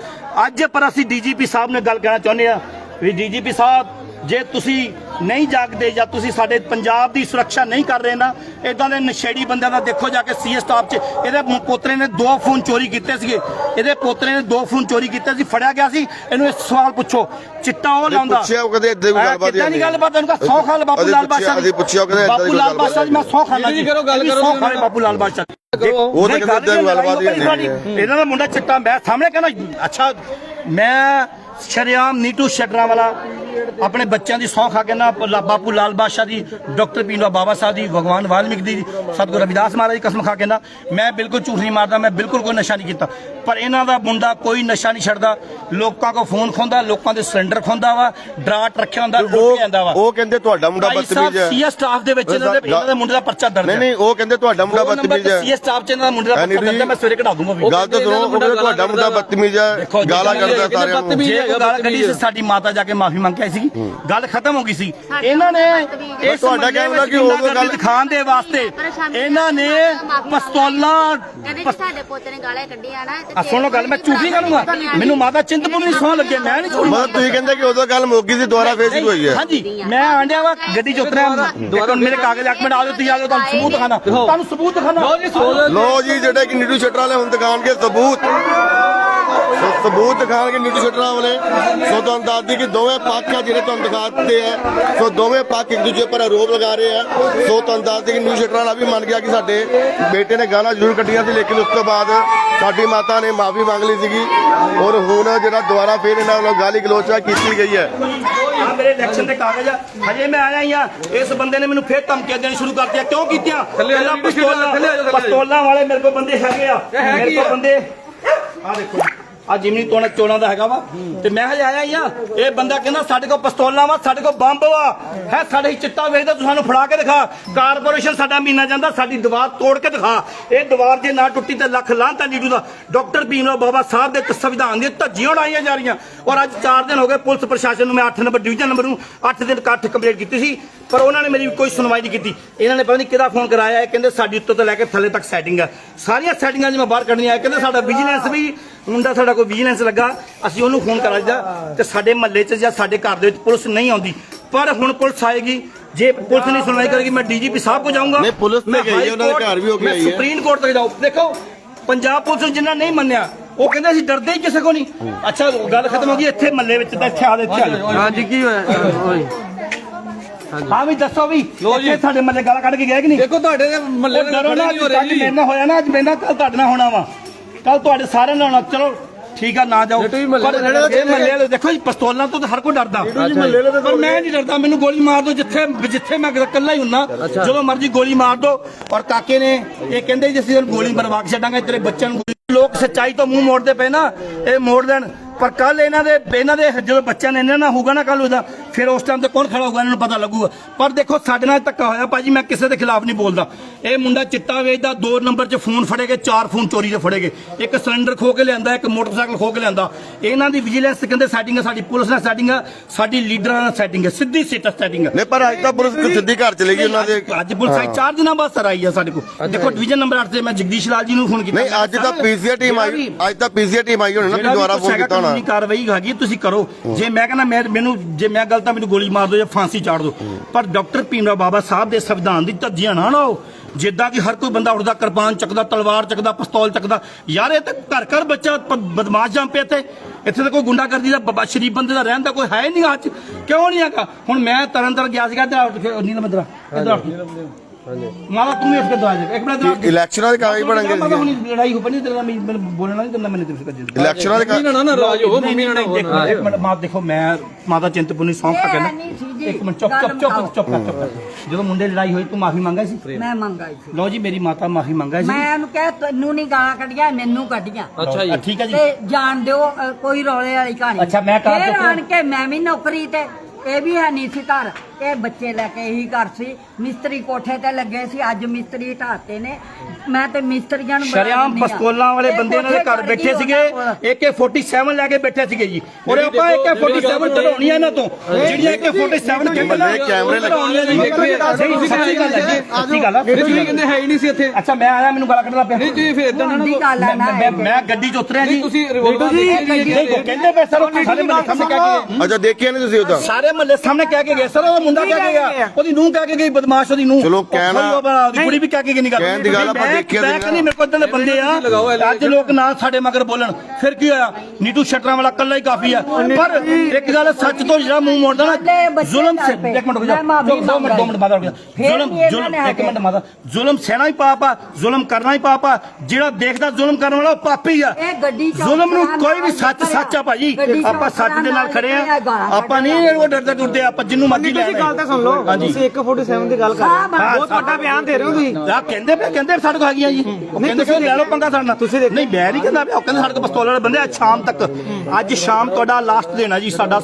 [SPEAKER 2] ਅੱਜ ਪਰ ਅਸੀਂ ਡੀਜੀਪੀ ਸਾਹਿਬ ਨੇ ਗੱਲ ਕਹਿਣਾ ਚਾਹੁੰਦੇ ਆ ਵੀ ਡੀਜੀਪੀ ਸਾਹਿਬ ਜੇ ਤੁਸੀਂ ਨਹੀਂ ਜਾਗਦੇ ਜਾਂ ਤੁਸੀਂ ਸਾਡੇ ਪੰਜਾਬ ਦੀ ਸੁਰੱਖਿਆ ਨਹੀਂ ਕਰ ਰਹੇ ਨਾ ਇਦਾਂ ਦੇ ਨਸ਼ੇੜੀ ਬੰਦਿਆਂ ਦਾ ਦੇਖੋ ਜਾ ਕੇ ਸੀਐਸ ਸਟਾਫ 'ਚ ਇਹਦੇ ਪੋਤਰੇ ਨੇ ਦੋ ਫੋਨ ਚੋਰੀ ਕੀਤੇ ਸੀਗੇ ਇਹਦੇ ਪੋਤਰੇ ਨੇ ਦੋ ਫੋਨ ਚੋਰੀ ਕੀਤੇ ਸੀ ਫੜਿਆ ਗਿਆ ਸੀ ਇਹਨੂੰ ਇੱਕ ਸਵਾਲ ਪੁੱਛੋ ਚਿੱਟਾ ਉਹ ਲਾਉਂਦਾ
[SPEAKER 1] ਪੁੱਛਿਆ ਉਹ ਕਹਿੰਦੇ ਏਦਾਂ ਦੀ ਗੱਲਬਾਤ ਹੀ
[SPEAKER 2] ਕਿੱਦਾਂ ਦੀ
[SPEAKER 1] ਨਹੀਂ।
[SPEAKER 2] ਗੱਲਬਾਤ ਉਹਨੂੰ ਕਹਾ ਸੌ ਖਾਲ ਬਾਪੂ ਲਾਲ ਬਾਦਸ਼ਾਹ
[SPEAKER 1] ਅਸੀਂ ਪੁੱਛਿਆ ਉਹ ਕਹਿੰਦੇ ਏਦਾਂ ਦੀ
[SPEAKER 2] ਬਾਪੂ ਲਾਲ
[SPEAKER 1] ਗੱਲਬਾਤ
[SPEAKER 2] ਬਾਦਸ਼ਾਹ ਦੀ ਮੈਂ ਸੌ ਖਾਣਾ
[SPEAKER 3] ਜੀ, ਕਰੋ ਗੱਲ,
[SPEAKER 2] ਇਹ
[SPEAKER 3] ਕਰੋ
[SPEAKER 2] ਸੌ
[SPEAKER 3] ਜੀ।
[SPEAKER 2] ਖਾਲੇ ਬਾਪੂ ਲਾਲ ਬਾਦਸ਼ਾਹ।
[SPEAKER 1] ਉਹ ਤਾਂ
[SPEAKER 2] ਨਹੀਂ,
[SPEAKER 1] ਕਹਿੰਦੇ ਗੱਲਬਾਤ ਹੀ ਨਹੀਂ ਹੈ।
[SPEAKER 2] ਇਹਨਾਂ ਦਾ ਮੁੰਡਾ ਚਿੱਟਾ ਮੈਂ ਸਾਹਮਣੇ ਕਹਿੰਦਾ ਅੱਛਾ ਮੈਂ ਸ਼ਰਿਆਮ ਨੀਟੂ ਸ਼ਟਰਾਂ ਵਾਲਾ ਆਪਣੇ ਬੱਚਿਆਂ ਦੀ ਸੌਂ ਖਾ ਕੇ ਨਾ ਲਾ- ਬਾਪੂ ਲਾਲ ਬਾਦਸ਼ਾਹ ਦੀ ਡਾਕਟਰ ਪੀਂਦਾ ਬਾਬਾ ਸਾਹਿਬ ਦੀ ਭਗਵਾਨ ਵਾਲਮੀਕ ਦੀ ਸਤਿਗੁਰੂ ਰਵਿਦਾਸ ਮਹਾਰਾਜ ਦੀ ਕਸਮ ਖਾ ਕੇ ਨਾ ਮੈਂ ਬਿਲਕੁਲ ਝੂਠ ਨਹੀਂ ਮਾਰਦਾ ਮੈਂ ਬਿਲਕੁਲ ਕੋਈ ਨਸ਼ਾ ਨਹੀਂ ਕੀਤਾ। ਪਰ ਇਹਨਾਂ ਦਾ ਮੁੰਡਾ ਕੋਈ ਨਸ਼ਾ ਨਹੀਂ ਛੱਡਦਾ। ਲੋਕਾਂ ਕੋ ਫੋਨ ਖੋਂਦਾ ਲੋਕਾਂ ਦੇ ਸਿਲੰਡਰ ਖੋਂਦਾ ਵਾ ਡਰਾਟ ਰੱਖਿਆ ਹੁੰਦਾ ਲੁੱਟ
[SPEAKER 1] ਉਹ
[SPEAKER 2] ਜਾਂਦਾ ਵਾ।
[SPEAKER 1] ਉਹ ਕਹਿੰਦੇ ਤੁਹਾਡਾ ਮੁੰਡਾ ਬਦਤਮੀਜ਼ ਹੈ।
[SPEAKER 2] ਸੀਐਸ ਸਟਾਫ ਦੇ ਵਿੱਚ ਇਹਨਾਂ ਦੇ ਇਹਨਾਂ ਦੇ ਮੁੰਡੇ ਦਾ ਪਰਚਾ ਦਰਜ
[SPEAKER 1] ਨਹੀਂ
[SPEAKER 2] ਹੈ।
[SPEAKER 1] ਨਹੀਂ ਉਹ ਕਹਿੰਦੇ ਤੁਹਾਡਾ ਮੁੰਡਾ ਬਦਤਮੀਜ਼ ਹੈ।
[SPEAKER 2] ਸੀਐਸ ਸਟਾਫ ਚ ਇਹਨਾਂ ਦਾ ਮੁੰਡੇ ਦਾ ਪਰਚਾ ਦਰਜ ਹੈ ਮੈਂ ਸਵੇਰੇ ਕਢਾ ਦੂੰਗਾ ਵੀ।
[SPEAKER 1] ਗੱਲ ਤਾਂ ਸੁਣੋ ਤੁਹਾਡਾ ਮੁੰਡਾ ਬਦਤਮੀਜ਼ ਹੈ ਗਾਲਾਂ
[SPEAKER 2] ਗੱਲ
[SPEAKER 1] ਕੱਢਦਾ ਸਾਰਿਆਂ ਨੂੰ।
[SPEAKER 2] ਜੇ ਕੋਈ ਗਾਲ ਕੱਢੀ ਸੀ ਸਾਡੀ ਮਾਤਾ ਜਾ ਕੇ ਮਾਫੀ ਮੰਗ ਕੇ ਆਈ ਸੀ ਗੱਲ ਖਤਮ ਹੋ ਗਈ ਸੀ। ਇਹਨਾਂ ਨੇ ਇਸ
[SPEAKER 1] ਤੁਹਾਡਾ ਕਹਿਣ ਕਿ ਉਹ ਗੱਲ-
[SPEAKER 2] ਦਿਖਾਉਣ ਦੇ ਵਾਸਤੇ ਇਹਨਾਂ ਨੇ ਪਿਸਤੌਲਾਂ
[SPEAKER 4] ਕਹਿੰਦੇ ਜੀ ਸਾਡੇ ਪੋਤੇ ਨੇ ਗਾਲਾਂ ਕੱਢੀਆਂ ਨਾ ਤੇ
[SPEAKER 2] ਸੁਣੋ ਗੱਲ ਮੈਂ ਝੂਠੀ ਕਰੂੰਗਾ। ਮੈਨੂੰ ਮਾਤਾ ਚਿੰਤਪੁਰਨੀ ਦੀ ਸੌਂ ਲੱਗੇ ਮੈਂ ਨਹੀਂ ਝੂਠ
[SPEAKER 1] ਮਤਲਬ ਤੁਸੀਂ ਕਹਿੰਦੇ ਕਿ ਉਦੋਂ ਗੱਲ ਮੁੱਕ ਗਈ ਸੀ ਦੁਬਾਰਾ ਫੇਰ ਸ਼ੁਰੂ ਹੋਈ ਹੈ।
[SPEAKER 2] ਹਾਂਜੀ ਮੈਂ ਆਂਡਿਆ ਵਾ ਗੱਡੀ ਚ ਉਤਰਿਆ ਦੇਖੋ ਮੇਰੇ ਕਾਗਜ਼ ਇੱਕ ਮਿੰਟ ਆ ਜਾਓ ਤੁਸੀਂ ਆ ਜਾਓ ਤੁਹਾਨੂੰ ਸਬੂਤ ਦਿਖਾਣਾ ਤੁਹਾਨੂੰ ਸਬੂਤ ਦਿਖਾਣਾ
[SPEAKER 1] ਲੋ ਜੀ ਜਿਹੜੇ ਕਿ ਨੀਟੂ ਸ਼ਟਰ ਵਾਲੇ ਹੁਣ ਦਿਖਾਣਗੇ ਸਬੂਤ। ਸੋ ਸਬੂਤ ਦਿਖਾਣਗੇ ਨੀਟੂ ਸ਼ਟਰਾਂ ਵਾਲੇ। ਸੋ ਤੁਹਾਨੂੰ ਦੱਸ ਦਈਏ ਕਿ ਦੋਵੇਂ ਪੱਖ ਆ ਜਿਹੜੇ ਤੁਹਾਨੂੰ ਦਿਖਾ ਦਿੱਤੇ ਆ। ਸੋ ਦੋਵੇਂ ਪੱਖ ਇੱਕ ਦੂਜੇ ਪਰ ਆਰੋਪ ਲਗਾ ਰਹੇ ਆ। ਸੋ ਤੁਹਾਨੂੰ ਦੱਸ ਦਈਏ ਕਿ ਨੀਟੂ ਸ਼ਟਰਾਂ ਵਾਲਾ ਵੀ ਮੰਨ ਗਿਆ ਕਿ ਸਾਡੇ ਬੇਟੇ ਨੇ ਗਾਲਾਂ ਜ਼ਰੂਰ ਕੱਢੀਆਂ ਸੀ ਲੇਕਿਨ ਉਸ ਤੋਂ ਬਾਅਦ ਸਾਡੀ ਮਾਤਾ ਨੇ ਮਾਫੀ ਮੰਗ ਲਈ ਸੀਗੀ। ਔਰ ਹੁਣ ਜਿਹੜਾ ਦੁਬਾਰਾ ਫੇਰ ਇਹਨਾਂ ਵੱਲੋਂ ਗਾਲੀ ਗਲੋਚਾ ਕੀਤੀ ਗਈ ਹੈ।
[SPEAKER 2] ਆ ਮੇਰੇ ਇਲੈਕਸ਼ਨ ਦੇ ਕਾਗਜ਼ ਆ। ਹਜੇ ਮੈਂ ਆਇਆ ਹੀ ਆ। ਇਸ ਬੰਦੇ ਨੇ ਮੈਨੂੰ ਫੇਰ ਧਮਕੀਆਂ ਦੇਣੀ ਸ਼ੁਰੂ ਕਰਤੀਆਂ। ਕਿਉਂ ਕੀਤੀਆਂ? ਪਹਿਲਾਂ ਪਿਸਤੌਲਾਂ ਪਿਸਤੌਲਾਂ ਵਾਲੇ ਮੇਰੇ ਕੋਲ ਬੰਦੇ ਹੈਗੇ ਆ। ਮੇਰੇ ਕੋਲ ਬੰਦੇ ਆ ਦੇਖੋ। ਆ ਜਿਮਨੀ ਤੋਣਾ ਚੋਣਾਂ ਦਾ ਹੈਗਾ ਵਾ। ਤੇ ਮੈਂ ਹਜੇ ਆਇਆ ਹੀ ਆ। ਇਹ ਬੰਦਾ ਕਹਿੰਦਾ, ਸਾਡੇ ਕੋਲ ਪਿਸਤੌਲਾਂ ਵਾ, ਸਾਡੇ ਕੋਲ ਬੰਬ ਵਾ। ਹੈ, ਸਾਡੇ ਹੀ ਚਿੱਟਾ ਵੇਚਦਾ, ਤੂੰ ਸਾਨੂੰ ਫੜਾ ਕੇ ਦਿਖਾ। ਕਾਰਪੋਰੇਸ਼ਨ ਸਾਡਾ ਮਹੀਨਾ ਜਾਂਦਾ, ਸਾਡੀ ਦੀਵਾਰ ਤੋੜ ਕੇ ਦਿਖਾ। ਇਹ ਦੀਵਾਰ ਜੇ ਨਾ ਟੁੱਟੀ ਤੇ ਲੱਖ ਲਾਂਤਾ ਨੀਡੂ ਦਾ। ਡਾਕਟਰ ਭੀਮਰਾਓ ਬਾਬਾ ਸਾਹਿਬ ਦੇ ਸੰਵਿਧਾਨ ਦੀਆਂ ਧੱਜੀਆਂ ਉਡਾਈਆਂ ਜਾ ਰਹੀਆਂ। ਔਰ ਅੱਜ 4 ਦਿਨ ਹੋ ਗਏ ਪੁਲਿਸ ਪ੍ਰਸ਼ਾਸਨ ਨੂੰ ਮੈਂ 8 ਨੰਬਰ ਡਿਵੀਜ਼ਨ ਨੰਬਰ ਨੂੰ 8 ਦਿਨ ਇਕੱਠ ਕੰਪਲੀਟ ਕੀਤੀ ਸੀ। ਪਰ ਉਹਨਾਂ ਨੇ ਮੇਰੀ ਕੋਈ ਸੁਣਵਾਈ ਨਹੀਂ ਕੀਤੀ। ਇਹਨਾਂ ਨੇ ਪਤਾ ਨਹੀਂ ਕਿਹਦਾ ਫੋਨ ਕਰਾਇਆ, ਇਹ ਕਹਿੰਦੇ ਸਾਡੀ ਉੱਤੋਂ ਤੋਂ ਲੈ ਕੇ ਥੱਲੇ ਤੱਕ ਸੈਟਿੰਗ ਆ। ਸਾਰੀਆਂ ਸੈਟਿੰਗਾਂ ਜਿਵੇਂ ਬਾਹਰ ਕੱਢਣੀਆਂ ਹੈ ਕਹਿੰਦੇ ਸਾਡਾ ਵਿਜੀਲੈਂਸ ਵੀ ਮੁੰਡਾ ਸਾਡਾ ਕੋਈ ਵਿਜੀਲੈਂਸ ਲੱਗਾ ਅਸੀਂ ਉਹਨੂੰ ਫੋਨ ਕਰਾ ਦਿੱਤਾ ਤੇ ਸਾਡੇ ਮਹੱਲੇ 'ਚ ਜਾਂ ਸਾਡੇ ਘਰ ਦੇ ਵਿੱਚ ਪੁਲਿਸ ਨਹੀਂ ਆਉਂਦੀ। ਪਰ ਹੁਣ ਪੁਲਿਸ ਆਏਗੀ ਜੇ ਪੁਲਿਸ ਨਹੀਂ ਸੁਣਵਾਈ ਕਰੇਗੀ ਮੈਂ ਡੀਜੀਪੀ ਸਾਹਿਬ ਕੋ ਜਾਊਂਗਾ।
[SPEAKER 1] ਨਹੀਂ, ਪੁਲਿਸ ਤੇ
[SPEAKER 2] ਮੈਂ
[SPEAKER 1] ਗਈ ਉਹਨਾਂ ਦੇ ਘਰ ਵੀ ਹੋ ਕੇ ਆਈ ਹੈ।
[SPEAKER 2] ਸੁਪਰੀਮ ਕੋਰਟ ਤੱਕ ਜਾਊ। ਦੇਖੋ ਪੰਜਾਬ ਪੁਲਿਸ ਨੂੰ ਜਿੰਨਾ ਨਹੀਂ ਮੰਨਿਆ ਉਹ ਕਹਿੰਦੇ ਅਸੀਂ ਡਰਦੇ ਹੀ ਕਿਸੇ ਕੋ ਨਹੀਂ। ਅੱਛਾ ਗੱਲ ਖਤਮ ਹੋ ਗਈ ਇੱਥੇ ਮਹੱਲੇ ਵਿੱਚ ਤਾਂ ਇੱਥੇ ਆ ਦੇ ਇੱਥੇ ਜਾਓ।
[SPEAKER 10] ਹਾਂਜੀ ਕੀ ਹੋਇਆ?
[SPEAKER 2] ਹਾਂ ਵੀ ਦੱਸੋ ਵੀ ਇੱਥੇ ਸਾਡੇ ਮੱਲੇ ਗਾਲਾਂ ਕੱਢ ਕੇ ਗਏ ਕਿ ਨਹੀਂ?
[SPEAKER 3] ਦੇਖੋ ਤੁਹਾਡੇ ਦੇ ਮੱਲੇ ਦੇ
[SPEAKER 2] ਡਰੋ ਨਾ
[SPEAKER 3] ਨਹੀਂ ਹੋ ਰਹੇ ਜੀ।
[SPEAKER 2] ਮੇਰੇ ਨਾਲ ਹੋਇਆ ਨਾ ਅੱਜ ਮੇਰੇ ਨਾਲ ਕੱਲ ਤੁਹਾਡੇ ਨਾਲ ਹੋਣਾ ਵਾ। ਕੱਲ ਤੁਹਾਡੇ ਸਾਰਿਆਂ ਨਾਲ ਚਲੋ ਠੀਕ ਆ ਨਾ ਜਾਓ। ਪਰ
[SPEAKER 3] ਦੇ
[SPEAKER 2] ਇਹ ਮਹੱਲੇ ਵਾਲੇ ਦੇਖੋ ਜੀ ਪਿਸਤੌਲਾਂ ਤੋਂ ਤਾਂ ਹਰ ਕੋਈ ਡਰਦਾ। ਪਰ ਮੈਂ ਨਹੀਂ ਡਰਦਾ ਮੈਨੂੰ ਗੋਲੀ ਮਾਰ ਦਿਓ ਜਿੱਥੇ ਜਿੱਥੇ ਮੈਂ ਇਕੱਲਾ ਹੀ ਹੁੰਨਾ ਜਦੋਂ ਮਰਜ਼ੀ ਗੋਲੀ ਮਾਰ ਦਿਓ। ਔਰ ਕਾਕੇ ਨੇ ਇਹ ਕਹਿੰਦੇ ਜੀ ਅਸੀਂ ਗੋਲੀ ਮਰਵਾ ਕੇ ਛੱਡਾਂਗੇ ਤੇਰੇ ਬੱਚਿਆਂ ਨੂੰ ਲੋਕ ਸੱਚਾਈ ਤੋਂ ਮੂੰਹ ਮੋੜਦੇ ਪਏ ਨਾ ਇਹ ਮੋੜ ਦੇਣ ਪਰ ਕੱਲ ਇਹਨਾਂ ਦੇ ਇਹਨਾਂ ਦੇ ਜਦੋਂ ਬੱਚਿਆਂ ਨੇ ਇਹਨਾਂ ਨਾਲ ਹੋਊਗਾ ਨਾ ਕੱਲ ਉਹਦਾ ਫਿਰ ਉਸ ਟਾਈਮ ਤੇ ਕੌਣ ਖੜਾ ਹੋਊਗਾ ਇਹਨਾਂ ਨੂੰ ਪਤਾ ਲੱਗੂਗਾ। ਪਰ ਦੇਖੋ ਸਾਡੇ ਨਾਲ ਧੱਕਾ ਹੋਇਆ ਭਾਜੀ ਮੈਂ ਕਿਸੇ ਦੇ ਖਿਲਾਫ ਨਹੀਂ ਬੋਲਦਾ। ਇਹ ਮੁੰਡਾ ਚਿੱਟਾ ਵੇਚਦਾ ਦੋ ਨੰਬਰ 'ਚ ਫੋਨ ਫੜੇਗੇ ਚਾਰ ਫੋਨ ਚੋਰੀ ਦੇ ਫੜੇਗੇ। ਇੱਕ ਸਿਲੰਡਰ ਖੋ ਕੇ ਲਿਆਂਦਾ ਇੱਕ ਮੋਟਰਸਾਈਕਲ ਖੋ ਕੇ ਲਿਆਂਦਾ। ਇਹਨਾਂ ਦੀ ਵਿਜੀਲੈਂਸ ਕਹਿੰਦੇ ਸੈਟਿੰਗ ਹੈ ਸਾਡੀ ਪੁਲਿਸ ਨਾਲ ਸੈਟਿੰਗ ਹੈ ਸਾਡੀ ਲੀਡਰਾਂ ਨਾਲ ਸੈਟਿੰਗ ਹੈ ਸਿੱਧੀ ਸਿੱਧਾ ਸੈਟਿੰਗ ਹੈ
[SPEAKER 1] ਨਹੀਂ ਪਰ ਅੱਜ ਤਾਂ ਪੁਲਿਸ ਸਿੱਧੀ ਘਰ ਚਲੇ ਗਈ ਉਹਨਾਂ ਦੇ
[SPEAKER 2] ਅੱਜ ਪੁਲਿਸ ਆਈ ਚਾਰ ਦਿਨਾਂ ਬਾਅਦ ਸਰ ਆਈ ਹੈ ਸਾਡੇ ਕੋਲ। ਦੇਖੋ ਡਿਵੀਜ਼ਨ ਨੰਬਰ 8 ਤੇ ਮੈਂ ਜਗਦੀਸ਼ ਲਾਲ ਜੀ ਨੂੰ ਫੋਨ ਕੀਤਾ।
[SPEAKER 1] ਨਹੀਂ ਅੱਜ ਤਾਂ ਪੀਸੀਆ ਟੀਮ ਆਈ ਅੱਜ ਤਾਂ ਪੀਸੀਆ ਟੀਮ ਆਈ ਹੋਣੀ ਨਾ ਦੁਬਾਰਾ ਫੋਨ ਕੀਤਾ ਹੋਣਾ।
[SPEAKER 2] ਕਾਨੂੰਨੀ ਕਾਰਵਾਈ ਹੈਗੀ ਤੁਸੀਂ ਕਰੋ। ਜੇ ਮੈਂ ਕਹਿੰਦਾ ਮੈਂ ਮੈਨੂੰ ਜੇ ਮੈਂ ਗਲਤ ਆ ਮੈਨੂੰ ਗੋਲੀ ਮਾਰ ਦਿਓ ਜਾਂ ਫਾਂਸੀ ਚਾੜ ਦਿਓ। ਪਰ ਡਾਕਟਰ ਭੀਮਰਾਓ ਬਾਬਾ ਸਾਹਿਬ ਦੇ ਸੰਵਿਧਾਨ ਦੀ ਧੱਜੀਆਂ ਨਾ ਲਾਓ। ਜਿੱਦਾਂ ਕਿ ਹਰ ਕੋਈ ਬੰਦਾ ਉੱਠਦਾ ਕਿਰਪਾਨ ਚੱਕਦਾ ਤਲਵਾਰ ਚੱਕਦਾ ਪਿਸਤੌਲ ਚੱਕਦਾ। ਯਾਰ ਇਹ ਤਾਂ ਘਰ ਘਰ ਬੱਚਾ ਬਦਮਾਸ਼ ਜੰਮ ਪਿਆ ਇੱਥੇ। ਇੱਥੇ ਤਾਂ ਕੋਈ ਗੁੰਡਾਗਰਦੀ ਦਾ ਬਾਬਾ ਸ਼ਰੀਫ ਬੰਦੇ ਦਾ ਰਹਿਣ ਦਾ ਕੋਈ ਹੈ ਨਹੀਂ ਅੱਜ। ਕਿਉਂ ਨਹੀਂ ਹੈਗਾ? ਹੁਣ ਮੈਂ ਤਰਨ ਤਾਰਨ ਗਿਆ ਸੀਗਾ ਤੇ ਨੀਲ ਮੰਦਰਾ ਇੱਧਰ ਆ। ਮਾਰਾ ਤੂੰ ਵੀ ਇਸ ਕੇ ਦਵਾਜ ਇੱਕ ਮਿੰਟ
[SPEAKER 1] ਇਲੈਕਸ਼ਨਾਂ ਦੇ ਕਾਗਜ਼ ਬਣਨਗੇ
[SPEAKER 2] ਮਾਤਾ
[SPEAKER 1] ਜੀ।
[SPEAKER 2] ਹੁਣੀ ਲੜਾਈ ਹੋ ਪਣੀ ਤੇਰਾ ਮੈਨੂੰ ਬੋਲਣਾ ਨਹੀਂ ਦਿੰਦਾ ਮੈਨੂੰ ਤੁਸੀਂ ਕਰ
[SPEAKER 1] ਇਲੈਕਸ਼ਨਾਂ ਦੇ ਕਾਗਜ਼
[SPEAKER 3] ਨਾ ਨਾ ਰਾਜ ਹੋ ਮੰਮੀ ਨਾਲ
[SPEAKER 2] ਇੱਕ ਮਿੰਟ ਇੱਕ ਮਿੰਟ ਮਾਂ ਦੇਖੋ ਮੈਂ ਮਾਤਾ ਚਿੰਤਪੁਰਨੀ ਸੌਂਖ
[SPEAKER 8] ਇਹ
[SPEAKER 2] ਕਹਿੰਦਾ।
[SPEAKER 8] ਨਹੀਂ ਸੀ ਜੀ,
[SPEAKER 2] ਇੱਕ ਮਿੰਟ ਚੁੱਪ
[SPEAKER 8] ਗੱਲ
[SPEAKER 2] ਚੁੱਪ ਚੁੱਪ
[SPEAKER 8] ਮੁਕਾਓ।
[SPEAKER 2] ਚੁੱਪ ਕਰ, ਚੁੱਪ। ਕਰ। ਜਦੋਂ ਮੁੰਡੇ ਲੜਾਈ ਹੋਈ ਤੂੰ ਮਾਫੀ ਮੰਗਾ ਸੀ?
[SPEAKER 8] ਮੈਂ ਮੰਗਾਈ ਸੀ।
[SPEAKER 2] ਲਓ ਜੀ ਮੇਰੀ ਮਾਤਾ ਮਾਫੀ ਮੰਗਾ ਸੀ।
[SPEAKER 8] ਮੈਂ ਉਹਨੂੰ ਕਿਹਾ ਤੈਨੂੰ ਨਹੀਂ ਗਾਲਾਂ ਕੱਢੀਆਂ ਮੈਨੂੰ ਕੱਢੀਆਂ।
[SPEAKER 2] ਅੱਛਾ ਜੀ। ਠੀਕ ਹੈ ਜੀ।
[SPEAKER 8] ਤੇ ਜਾਣ ਦਿਓ ਕੋਈ ਰੌਲੇ ਵਾਲੀ ਕਹਾਣੀ।
[SPEAKER 2] ਅੱਛਾ, ਮੈਂ ਕਰ।
[SPEAKER 8] ਆਣ ਕੇ ਮੈਂ ਵੀ ਨੌਕਰੀ ਤੇ ਇਹ ਵੀ ਹੈ ਨਹੀਂ ਸੀ ਘਰ। ਇਹ ਬੱਚੇ ਲੈ ਕੇ ਇਹੀ ਘਰ ਸੀ। ਮਿਸਤਰੀ ਕੋਠੇ ਤੇ ਲੱਗੇ ਸੀ। ਅੱਜ ਮਿਸਤਰੀ ਢਾਤੇ ਨੇ। ਮੈਂ ਤੇ ਮਿਸਤਰੀਆਂ ਨੂੰ ਬੁਲਾ
[SPEAKER 2] ਸ਼ਰਿਆਮ
[SPEAKER 8] ਦਿੰਦੀ ਆ।
[SPEAKER 2] ਪਸਕੋਲਾਂ ਵਾਲੇ
[SPEAKER 8] ਇਹ
[SPEAKER 2] ਬੰਦੇ ਇਹਨਾਂ ਦੇ
[SPEAKER 8] ਕੋਠੇ
[SPEAKER 2] ਘਰ
[SPEAKER 8] ਚੜ੍ਹ
[SPEAKER 2] ਬੈਠੇ ਸੀਗੇ।
[SPEAKER 8] ਉਹਨਾਂ ਕੋਲ।
[SPEAKER 2] AK47 ਲੈ ਕੇ ਬੈਠੇ ਸੀਗੇ ਜੀ। ਔਰ ਆਪਾਂ AK47 ਕਢਾਉਣੀਆਂ ਇਹਨਾਂ ਤੋਂ। ਜਿਹੜੀਆਂ AK47 ਕਹਿੰਦੇ
[SPEAKER 1] ਮੱਲੇ ਕੈਮਰੇ ਲੱਗੇ।
[SPEAKER 2] ਸੱਚੀ ਗੱਲ ਹੈ ਜੀ, ਸੱਚੀ ਗੱਲ
[SPEAKER 3] ਫਿਰ ਤੁਸੀਂ ਕਹਿੰਦੇ ਹੈ ਹੀ ਨਹੀਂ ਸੀ ਇੱਥੇ।
[SPEAKER 2] ਅੱਛਾ ਮੈਂ ਆਇਆ ਮੈਨੂੰ ਗਾਲਾਂ ਕੱਢਦਾ ਪਿਆ।
[SPEAKER 3] ਨਹੀਂ ਤੁਸੀਂ ਫਿਰ ਇਦਾਂ ਨਾ
[SPEAKER 8] ਦੀ ਗੱਲ ਆ ਨਾ
[SPEAKER 2] ਮੈਂ- ਮੈਂ- ਮੈਂ ਗੱਡੀ 'ਚ ਉਤਰਿਆ ਜੀ।
[SPEAKER 3] ਤੁਸੀਂ revolver
[SPEAKER 2] ਜੀ
[SPEAKER 3] ਦੇਖੀ ਨਹੀਂ
[SPEAKER 2] ਨਹੀਂ,
[SPEAKER 3] ਹੈਗੀ।
[SPEAKER 2] ਕਹਿੰਦੇ ਪਏ ਸਰ ਉਹ ਸਾਰੇ ਮਹੱਲੇ ਸਾਹਮਣੇ ਕਹਿ ਕੇ ਗਏ।
[SPEAKER 1] ਅੱਛਾ ਦੇਖਿਆ ਨਹੀਂ ਤੁਸੀਂ ਉਦਾਂ?
[SPEAKER 2] ਸਾਰੇ ਮਹੱਲੇ ਸਾਹਮਣੇ ਕਹਿ ਕੇ ਗਏ। ਸਰ ਉਹ ਮੁੰਡਾ ਕਹਿ ਕੇ ਗਿਆ। ਉਹਦੀ ਨੂੰਹ ਕਹਿ ਕੇ ਗਈ ਬਦਮਾਸ਼ ਉਹਦੀ ਨੂੰਹ।
[SPEAKER 1] ਚਲੋ ਕਹਿਣਾ-
[SPEAKER 2] ਉਹਦੀ ਕੁੜੀ ਵੀ ਕਹਿ ਕੇ ਗਈ ਨਹੀਂ ਗੱਲ
[SPEAKER 1] ਕਹਿਣ ਦੀ ਗੱਲ ਆਪਾਂ ਦੇਖਿਆ
[SPEAKER 2] ਮੈਂ ਕਹਿੰਦੀ ਮੇਰੇ ਕੋਲ ਇਦਾਂ ਦੇ ਬੰਦੇ ਆ। ਅੱਜ ਲੋਕ ਨਾ ਸਾਡੇ ਮਗਰ ਬੋਲਣ। ਫਿਰ ਕੀ ਹੋਇਆ? ਨੀਟੂ ਸ਼ਟਰਾਂ ਵਾਲਾ ਕੱਲਾ ਹੀ ਕਾਫੀ ਆ। ਪਰ ਇੱਕ ਗੱਲ ਸੱਚ ਤੋਂ ਜਿਹੜਾ ਮੂੰਹ ਮੋੜਦਾ ਨਾ ਜ਼ੁਲਮ ਸੇ। ਇੱਕ ਮਿੰਟ ਰੁਕ ਜਾ। ਦੋ ਮਿੰਟ ਦੋ ਮਿੰਟ ਬਾਅਦ ਰੁਕ ਜਾ। ਜ਼ੁਲਮ ਜ਼ੁਲਮ
[SPEAKER 8] ਨੇ
[SPEAKER 2] ਇੱਕ ਮਿੰਟ ਮਾਦਾ ਜ਼ੁਲਮ ਸਹਿਣਾ ਹੀ ਪਾਪ ਆ ਜ਼ੁਲਮ ਕਰਨਾ ਹੀ ਪਾਪ ਆ। ਜਿਹੜਾ ਦੇਖਦਾ ਜ਼ੁਲਮ ਕਰਨ ਵਾਲਾ ਉਹ ਪਾਪੀ ਆ।
[SPEAKER 8] ਇਹ ਗੱਡੀ ਚੋਂ
[SPEAKER 2] ਜ਼ੁਲਮ ਨੂੰ ਕੋਈ ਵੀ ਸੱਚ ਸੱਚ ਆ ਭਾਜੀ। ਆਪਾਂ ਸੱਚ ਦੇ ਨਾਲ ਖੜੇ ਆ। ਆਪਾਂ ਨਹੀਂ ਉਹ ਡਰਦੇ ਡਰਦੇ ਆਪਾਂ ਜਿੰਨੂੰ ਮਰਜ਼ੀ ਲੈ
[SPEAKER 6] ਗੱਲ ਤਾਂ ਸੁਣ ਲਓ। ਤੁਸੀਂ 147 ਦੀ ਗੱਲ ਕਰ ਰਹੇ ਹੋ। ਬਹੁਤ ਵੱਡਾ ਬਿਆਨ ਦੇ ਰਹੇ ਹੋ ਤੁਸੀਂ।
[SPEAKER 2] ਆ ਕਹਿੰਦੇ ਪਏ ਕਹਿੰਦੇ ਸਾਡੇ ਕੋਲ ਹੈਗੀਆਂ ਜੀ। ਉਹ ਕਹਿੰਦੇ ਕਿ ਲੈ ਲਓ ਪੰਗਾ ਸਾਡੇ ਨਾਲ। ਤੁਸੀਂ ਨਹੀਂ ਮੈਂ ਨਹੀਂ ਕਹਿੰਦਾ ਵੀ ਉਹ ਕਹਿੰਦੇ ਸਾਡੇ ਕੋਲ ਪਿਸਤੌਲ ਵਾਲੇ ਬੰਦੇ ਆ ਸ਼ਾਮ ਤੱਕ। ਅੱਜ ਸ਼ਾਮ ਤੁਹਾਡਾ ਲਾਸਟ ਦੇਣਾ ਜੀ ਸਾਡਾ।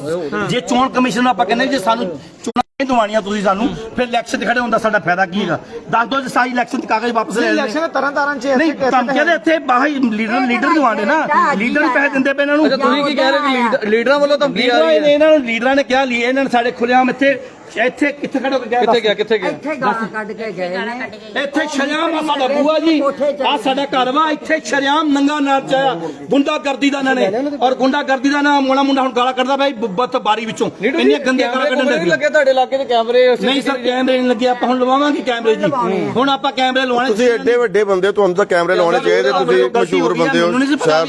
[SPEAKER 2] ਜੇ ਚੋਣ ਕਮਿਸ਼ਨ ਨੂੰ ਆਪਾਂ ਕਹਿੰਦੇ ਜੇ ਸਾਨੂੰ ਚੋਣਾਂ ਨਹੀਂ ਦਵਾਣੀਆਂ ਤੁਸੀਂ ਸਾਨੂੰ ਫਿਰ ਇਲੈਕਸ਼ਨ ਤੇ ਖੜੇ ਹੁੰਦਾ ਸਾਡਾ ਫਾਇਦਾ ਕੀ ਹੈਗਾ? ਦੱਸ ਦਿਓ ਜੇ ਸਾਰੀ ਇਲੈਕਸ਼ਨ ਤੇ ਕਾਗਜ਼ ਵਾਪਸ ਲੈ ਲੈਣੇ
[SPEAKER 6] ਇਲੈਕਸ਼ਨ ਤਰਨ ਤਾਰਨ ਚ
[SPEAKER 2] ਨਹੀਂ ਧਮਕੀਆਂ ਦੇ ਇੱਥੇ ਬਾਹਰ ਲੀਡਰ ਲੀਡਰ ਦਵਾਣੇ ਨਾ। ਲੀਡਰ ਪੈਸੇ ਦਿੰਦੇ ਪਏ ਇਹਨਾਂ ਨੂੰ।
[SPEAKER 3] ਤੁਸੀਂ ਕੀ ਕਹਿ ਰਹੇ ਕਿ ਲੀਡਰ- ਵੱਲੋਂ ਧਮਕੀ ਆ
[SPEAKER 2] ਲੀਡਰਾਂ
[SPEAKER 3] ਰਹੀ
[SPEAKER 2] ਨੇ
[SPEAKER 3] ਹੈ?
[SPEAKER 2] ਇਹਨਾਂ ਨੂੰ ਲੀਡਰਾਂ ਨੇ ਕਿਹਾ ਲਈ ਇਹਨਾਂ ਨੇ ਸਾਡੇ ਖੁੱਲਿਆਮ ਇੱਥੇ ਇੱਥੇ ਕਿੱਥੇ ਖੜੋ ਕੇ
[SPEAKER 3] ਕਿੱਥੇ ਗਿਆ ਕਿੱਥੇ ਗਿਆ?
[SPEAKER 8] ਇੱਥੇ ਗਾਲਾਂ ਕੱਢ ਕੇ ਗਏ ਨੇ।
[SPEAKER 2] ਇੱਥੇ ਸ਼ਰਿਆਮ ਆ ਸਾਡਾ ਬੂਆ ਜੀ। ਆ ਸਾਡਾ ਘਰ ਵਾ ਇੱਥੇ ਸ਼ਰਿਆਮ ਨੰਗਾ ਨਾਚ ਆਇਆ। ਗੁੰਡਾਗਰਦੀ ਦਾ ਇਹਨਾਂ ਨੇ ਔਰ ਗੁੰਡਾਗਰਦੀ ਦਾ ਨਾ ਮੋਲਾ ਮੁੰਡਾ ਹੁਣ ਗਾਲਾਂ ਕੱਢਦਾ ਭਾਈ ਬੱਤ ਬਾਰੀ ਵਿੱਚੋਂ। ਇੰਨੀਆਂ ਗੰਦੀਆਂ ਗਾਲਾਂ ਕੱਢਣ
[SPEAKER 3] ਨਹੀਂ
[SPEAKER 2] ਲੱਗੇ
[SPEAKER 3] ਲੱਗੇ ਤੁਹਾਡੇ ਇਲਾਕੇ 'ਚ ਕੈਮਰੇ?
[SPEAKER 2] ਨਹੀਂ ਸਰ ਕੈਮਰੇ ਨਹੀਂ ਲੱਗੇ ਆਪਾਂ ਹੁਣ ਲਵਾਵਾਂਗੇ ਕੈਮਰੇ ਜੀ। ਹੁਣ ਆਪਾਂ ਕੈਮਰੇ ਲਵਾਉਣੇ।
[SPEAKER 1] ਤੁਸੀਂ ਐਡੇ ਵੱਡੇ ਬੰਦੇ ਹੋ, ਤੁਹਾਨੂੰ ਤਾਂ ਕੈਮਰੇ ਲਾਉਣੇ ਚਾਹੀਦੇ ਤੁਸੀਂ ਮਸ਼ਹੂਰ ਬੰਦੇ ਹੋ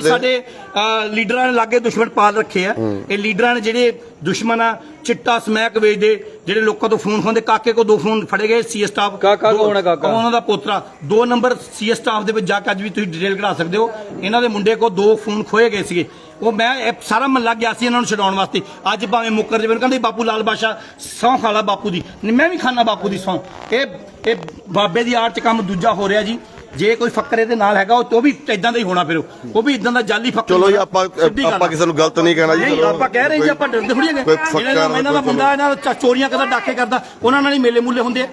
[SPEAKER 2] ਸਾਡੇ ਲੀਡਰਾਂ ਨੇ ਲਾਗੇ ਦੁਸ਼ਮਣ ਪਾਲ ਰੱਖੇ ਆ। ਇਹ ਲੀਡਰਾਂ ਨੇ ਜਿਹੜੇ ਦੁਸ਼ਮਣ ਆ ਚਿੱਟਾ ਸਮੈਕ ਵੇਚਦੇ ਜਿਹੜੇ ਲੋਕਾਂ ਤੋਂ ਫੋਨ ਖੋਂਦੇ ਕਾਕੇ ਕੋ ਦੋ ਫੋਨ ਫੜੇ ਗਏ ਸੀ ਸਟਾਫ
[SPEAKER 3] ਕਾਕਾ ਕੌਣ ਹੈ ਕਾਕਾ?
[SPEAKER 2] ਉਹਨਾਂ ਦਾ ਪੋਤਰਾ? ਦੋ ਨੰਬਰ ਸੀ ਸਟਾਫ ਦੇ ਵਿੱਚ ਜਾ ਕੇ ਅੱਜ ਵੀ ਤੁਸੀਂ ਡਿਟੇਲ ਕਢਾ ਸਕਦੇ ਹੋ। ਇਹਨਾਂ ਦੇ ਮੁੰਡੇ ਕੋ ਦੋ ਫੋਨ ਖੋਏ ਗਏ ਸੀਗੇ। ਉਹ ਮੈਂ ਇਹ ਸਾਰਾ ਮਹੱਲਾ ਗਿਆ ਸੀ ਇਹਨਾਂ ਨੂੰ ਛਡਾਉਣ ਵਾਸਤੇ। ਅੱਜ ਭਾਵੇਂ ਮੁੱਕਰ ਜਵੇ ਕਹਿੰਦੇ ਬਾਪੂ ਲਾਲ ਬਾਸ਼ਾ ਸਹੁੰ ਖਾਲਾ ਬਾਪੂ ਦੀ। ਮੈਂ ਵੀ ਖਾਣਾ ਬਾਪੂ ਦੀ ਸਹੁੰ। ਇਹ ਇਹ ਬਾਬੇ ਦੀ ਆੜ ਚ ਕੰਮ ਦੂਜਾ ਹੋ ਰਿਹਾ ਜੀ। ਜੇ ਕੋਈ ਫੱਕਰ ਇਹਦੇ ਨਾਲ ਹੈਗਾ ਉਹ ਉਹ ਵੀ ਇਦਾਂ ਦਾ ਹੀ ਹੋਣਾ ਫਿਰ ਉਹ। ਵੀ ਇਦਾਂ ਦਾ ਜਾਲੀ ਫੱਕਰ
[SPEAKER 1] ਚਲੋ ਜੀ। ਆਪਾਂ ਆਪਾਂ। ਕਿਸੇ ਨੂੰ ਗਲਤ ਨਹੀਂ ਕਹਿਣਾ ਜੀ
[SPEAKER 2] ਨਹੀਂ ਆਪਾਂ ਕਹਿ ਰਹੇ ਜੀ ਆਪਾਂ ਡਰਦੇ ਥੋੜੀ ਹੈਗੇ। ਇਹਨਾਂ ਦਾ ਬੰਦਾ ਇਹਨਾਂ ਦਾ ਚੋਰੀਆਂ ਕਰਦਾ ਡਾਕੇ ਕਰਦਾ ਉਹਨਾਂ ਨਾਲ ਹੀ ਮੇਲੇ ਮੂਲੇ ਹੁੰਦੇ ਆ।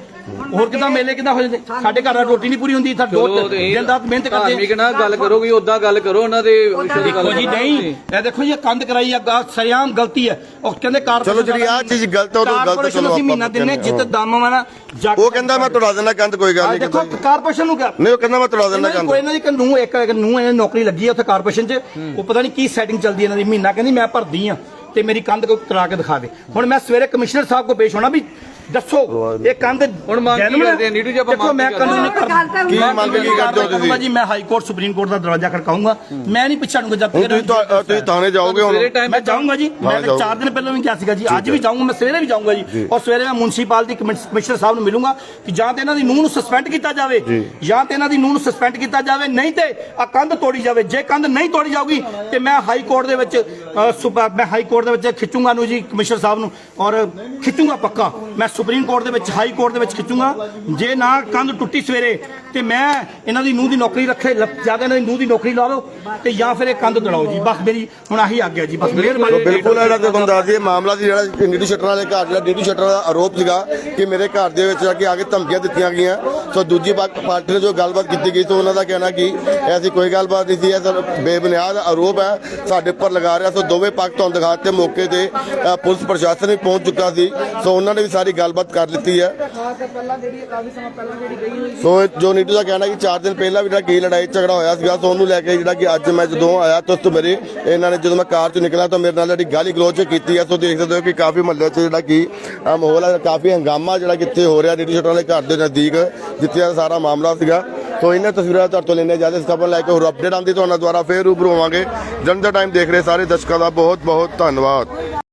[SPEAKER 2] ਹੋਰ ਕਿਦਾਂ ਮੇਲੇ ਕਿਦਾਂ ਹੋ ਜਾਂਦੇ? ਸਾਡੇ ਘਰ ਦਾ ਰੋਟੀ ਨਹੀਂ ਪੂਰੀ ਹੁੰਦੀ ਤਾਂ ਦੋ
[SPEAKER 3] ਚਲੋ
[SPEAKER 2] ਦਿਨ ਰਾਤ ਮਿਹਨਤ ਕਰਦੇ
[SPEAKER 3] ਧਾਰਮਿਕ ਨਾਲ ਗੱਲ ਕਰੋ ਵੀ ਉਦਾਂ ਗੱਲ ਕਰੋ ਉਹਨਾਂ ਦੇ ਵਿਸ਼ੇ ਦੀ ਗੱਲ
[SPEAKER 2] ਦੇਖੋ ਜੀ ਨਹੀਂ ਇਹ ਦੇਖੋ ਜੀ ਇਹ ਕੰਧ ਕਰਾਈ ਆ ਗਾ ਸਰਿਆਮ ਗਲਤੀ ਹੈ ਉਹ ਕਹਿੰਦੇ ਕਾਰ
[SPEAKER 1] ਚਲੋ ਜਿਹੜੀ ਆਹ ਚੀਜ਼ ਗਲਤ ਹੈ, ਉਹ ਤਾਂ ਗਲਤ
[SPEAKER 2] ਕਾਰਪੋਰੇਸ਼ਨ
[SPEAKER 1] ਚਲੋ
[SPEAKER 2] ਅਸੀਂ ਮਹੀਨਾ
[SPEAKER 1] ਆਪਾਂ
[SPEAKER 2] ਦਿੰਨੇ
[SPEAKER 1] ਕਹਿੰਦੇ
[SPEAKER 2] ਜਿੱਤ ਦਮ ਵਾਲਾ ਜਾ
[SPEAKER 1] ਉਹ ਕਹਿੰਦਾ ਮੈਂ ਤੁੜਾ ਦੇਣਾ ਕੰਧ ਕੋਈ ਗੱਲ
[SPEAKER 2] ਆਹ
[SPEAKER 1] ਨਹੀਂ
[SPEAKER 2] ਦੇਖੋ
[SPEAKER 1] ਕਹਿੰਦਾ।
[SPEAKER 2] ਕਾਰਪੋਰੇਸ਼ਨ ਨੂੰ ਕਿਹਾ।
[SPEAKER 1] ਨਹੀਂ ਉਹ ਕਹਿੰਦਾ ਮੈਂ ਤੁੜਾ ਦੇਣਾ
[SPEAKER 2] ਇਹਨਾਂ ਦੀ
[SPEAKER 1] ਕੰਧ।
[SPEAKER 2] ਕੋਈ ਇਹਨਾਂ ਦੀ ਇੱਕ ਨੂੰ ਇੱਕ ਇੱਕ ਨੂੰ ਇਹਨਾਂ ਦੀ ਨੌਕਰੀ ਲੱਗੀ ਆ ਉੱਥੇ ਕਾਰਪੋਰੇਸ਼ਨ 'ਚ। ਉਹ ਪਤਾ ਨਹੀਂ ਕੀ ਸੈਟਿੰਗ ਚੱਲਦੀ ਇਹਨਾਂ ਦੀ। ਮਹੀਨਾ ਕਹਿੰਦੀ ਮੈਂ ਭਰਦੀ ਆ ਤੇ ਮੇਰੀ ਕੰਧ ਕੋ ਕਰਾ ਕੇ ਦਿਖਾ ਦੇ ਹੁਣ ਮੈਂ ਸਵੇਰੇ ਕਮਿਸ਼ਨਰ ਸਾਹਿਬ ਕੋ ਪੇਸ਼ ਹੋਣਾ ਵੀ ਦੱਸੋ ਇਹ ਕੰਧ
[SPEAKER 3] ਹੁਣ ਮੰਗ ਕੀ
[SPEAKER 2] genuine ਹੈ?
[SPEAKER 3] ਕਰਦੇ ਆ? ਨੀਟੂ ਜੀ ਆਪਾਂ
[SPEAKER 2] ਦੇਖੋ
[SPEAKER 3] ਮੰਗ
[SPEAKER 2] ਮੈਂ
[SPEAKER 3] ਕੀ
[SPEAKER 8] ਕਰਦੇ ਆ?
[SPEAKER 2] ਕਰ
[SPEAKER 1] ਕੀ ਮੰਗ ਕੀ ਕਰਦੇ ਹੋ ਤੁਸੀਂ?
[SPEAKER 2] ਜੀ ਮੈਂ ਹਾਈ ਕੋਰਟ ਸੁਪਰੀਮ ਕੋਰਟ ਦਾ ਦਰਵਾਜ਼ਾ ਖੜਕਾਉਂਗਾ ਮੈਂ ਨਹੀਂ ਪਿੱਛਾਣੂਗਾ ਜਦ
[SPEAKER 1] ਹੁਣ ਤੁਸੀਂ ਤਾਂ- ਤੁਸੀਂ ਥਾਣੇ ਜਾਓਗੇ ਹੁਣ?
[SPEAKER 3] ਸਵੇਰੇ
[SPEAKER 2] ਮੈਂ ਜਾਊਂਗਾ ਜੀ। ਮੈਂ ਤਾਂ। 4 ਦਿਨ ਪਹਿਲਾਂ ਵੀ ਕਿਹਾ ਸੀਗਾ ਜੀ। ਅੱਜ ਵੀ ਜਾਊਂਗਾ ਮੈਂ ਸਵੇਰੇ ਵੀ ਜਾਊਂਗਾ ਜੀ। ਔਰ ਸਵੇਰੇ ਮੈਂ ਮੁਨਸੀਪਾਲ ਦੀ ਕਮਿਸ਼ਨਰ ਸਾਹਿਬ ਨੂੰ ਮਿਲੂੰਗਾ ਕਿ ਜਾਂ ਤੇ ਇਹਨਾਂ ਦੀ ਨੂੰਹ ਨੂੰ ਸਸਪੈਂਡ ਕੀਤਾ ਜਾਵੇ ਜਾਂ। ਤੇ ਇਹਨਾਂ ਦੀ ਨੂੰਹ ਨੂੰ ਸਸਪੈਂਡ ਕੀਤਾ ਜਾਵੇ ਨਹੀਂ ਤੇ ਆ ਕੰਧ ਤੋੜੀ ਜਾਵੇ। ਜੇ ਕੰਧ ਨਹੀਂ ਤੋੜੀ ਜਾਊਗੀ ਤੇ ਮੈਂ ਹਾਈ ਕੋਰਟ ਦੇ ਵਿੱਚ ਅ, ਸੁਪ- ਮੈਂ ਹਾਈ ਕੋਰਟ ਦੇ ਵਿੱਚ ਖਿੱਚੂੰਗਾ ਨੂੰ ਜੀ ਕਮਿਸ਼ਨਰ ਸਾਹਿਬ ਨੂੰ। ਔਰ ਖਿੱਚੂੰਗਾ ਪੱਕਾ। ਮੈਂ ਸੁਪਰੀਮ ਕੋਰਟ ਦੇ ਵਿੱਚ ਹਾਈ ਕੋਰਟ ਦੇ ਵਿੱਚ ਖਿੱਚੂੰਗਾ। ਜੇ ਨਾ ਕੰਧ ਟੁੱਟੀ ਸਵੇਰੇ ਤੇ ਮੈਂ ਇਹਨਾਂ ਦੀ ਨੂੰਹ ਦੀ ਨੌਕਰੀ ਰੱਖੇ ਜ਼ਿਆਦਾ ਇਹਨਾਂ ਦੀ ਨੂੰਹ ਦੀ ਨੌਕਰੀ ਲਾ ਲਓ ਤੇ ਜਾਂ ਫਿਰ ਇਹ ਕੰਧ ਦੜਾਓ ਜੀ। ਬਸ ਮੇਰੀ ਹੁਣ ਆਹੀ ਆਗਿਆ ਜੀ। ਬਸ ਮਿਹਰਬਾਨੀ।
[SPEAKER 1] ਬਿਲਕੁਲ ਜਿਹੜਾ ਤੇ ਦੱਸ ਦਈਏ ਮਾਮਲਾ ਜਿਹੜਾ ਡੀਡੀ ਸ਼ਟਰ ਵਾਲੇ ਘਰ ਜਿਹੜਾ ਡੀਡੀ ਸ਼ਟਰ ਦਾ ਆਰੋਪ ਸੀਗਾ ਕਿ ਮੇਰੇ ਘਰ ਦੇ ਵਿੱਚ ਜਾ ਕੇ ਆ ਕੇ ਧਮਕੀਆਂ ਦਿੱਤੀਆਂ ਗਈਆਂ। ਸੋ ਦੂਜੀ ਪਾਰਟੀ ਨੇ ਜੋ ਗੱਲਬਾਤ ਕੀਤੀ ਗਈ ਸੋ ਉਹਨਾਂ ਦਾ ਕਹਿਣਾ ਕਿ ਐਸੀ ਕੋਈ ਗੱਲਬਾਤ ਨਹੀਂ ਸੀ ਇਹ ਸਰ ਬੇਬੁਨਿਆਦ ਆਰੋਪ ਹੈ ਸਾਡੇ ਉੱਪਰ ਲਗਾ ਰਿਹਾ। ਸੋ ਦੋਵੇਂ ਪੱਖ ਤੁਹਾਨੂੰ ਦਿਖਾ ਦਿੱਤੇ ਮੌਕੇ ਤੇ ਪੁਲਿਸ ਪ੍ਰਸ਼ਾਸਨ ਵੀ ਪਹੁੰਚ ਚੁੱਕਾ ਸੀ। ਸੋ ਉਹਨਾਂ ਨੇ ਵੀ ਸਾਰੀ ਗੱਲਬਾਤ ਕਰ ਲਿੱਤੀ ਹੈ।
[SPEAKER 6] ਪਹਿਲਾਂ
[SPEAKER 1] ਸੋ ਜੋ ਨੀਟੂ ਦਾ ਕਹਿਣਾ ਕਿ 4 ਦਿਨ ਪਹਿਲਾਂ ਵੀ ਜਿਹੜਾ ਕੀ ਲੜਾਈ ਝਗੜਾ ਹੋਇਆ ਸੀਗਾ, ਸੋ ਉਹਨੂੰ ਲੈ ਕੇ ਜਿਹੜਾ ਕਿ ਅੱਜ ਮੈਂ ਜਦੋਂ ਆਇਆ, ਤਾਂ ਉਸ ਤੋਂ ਮੇਰੇ ਇਹਨਾਂ ਨੇ ਜਦੋਂ ਮੈਂ ਕਾਰ ਚੋਂ ਨਿਕਲਿਆ, ਤਾਂ ਮੇਰੇ ਨਾਲ ਜਿਹੜੀ ਗਾਲੀ ਗਲੋਚ ਕੀਤੀ ਹੈ, ਸੋ ਦੇਖ ਸਕਦੇ ਹੋ ਕਿ ਕਾਫੀ ਮਹੱਲੇ 'ਚ ਜਿਹੜਾ ਕਿ ਮਾਹੌਲ ਹੈ, ਕਾਫੀ ਹੰਗਾਮਾ ਜਿਹੜਾ ਕਿੱਥੇ ਹੋ ਰਿਹਾ ਨੀਟੂ ਸ਼ਟਰ ਵਾਲੇ ਘਰ ਦੇ ਨਜ਼ਦੀਕ, ਜਿੱਥੇ ਇਹ ਸਾਰਾ ਮਾਮਲਾ ਸੀਗਾ। ਸੋ ਇਹਨਾਂ ਤਸਵੀਰਾਂ ਤੁਹਾਡੇ ਤੋਂ ਲੈਣੇ ਜਾਂਦੇ, ਇਸ ਖਬਰ ਲੈ ਕੇ ਹੋਰ ਅਪਡੇਟ ਆਉਂਦੀ ਤੁਹਾਨੂੰ ਦੁਆਰਾ ਫੇਰ ਰੂਬਰੂ ਹੋਵਾਂਗੇ। ਜਨ ਦਾ ਟਾਈਮ ਦੇਖ ਰਹੇ ਸਾਰੇ ਦਰਸ਼ਕਾਂ ਦਾ ਬਹੁਤ ਬਹੁਤ ਧੰਨਵਾਦ।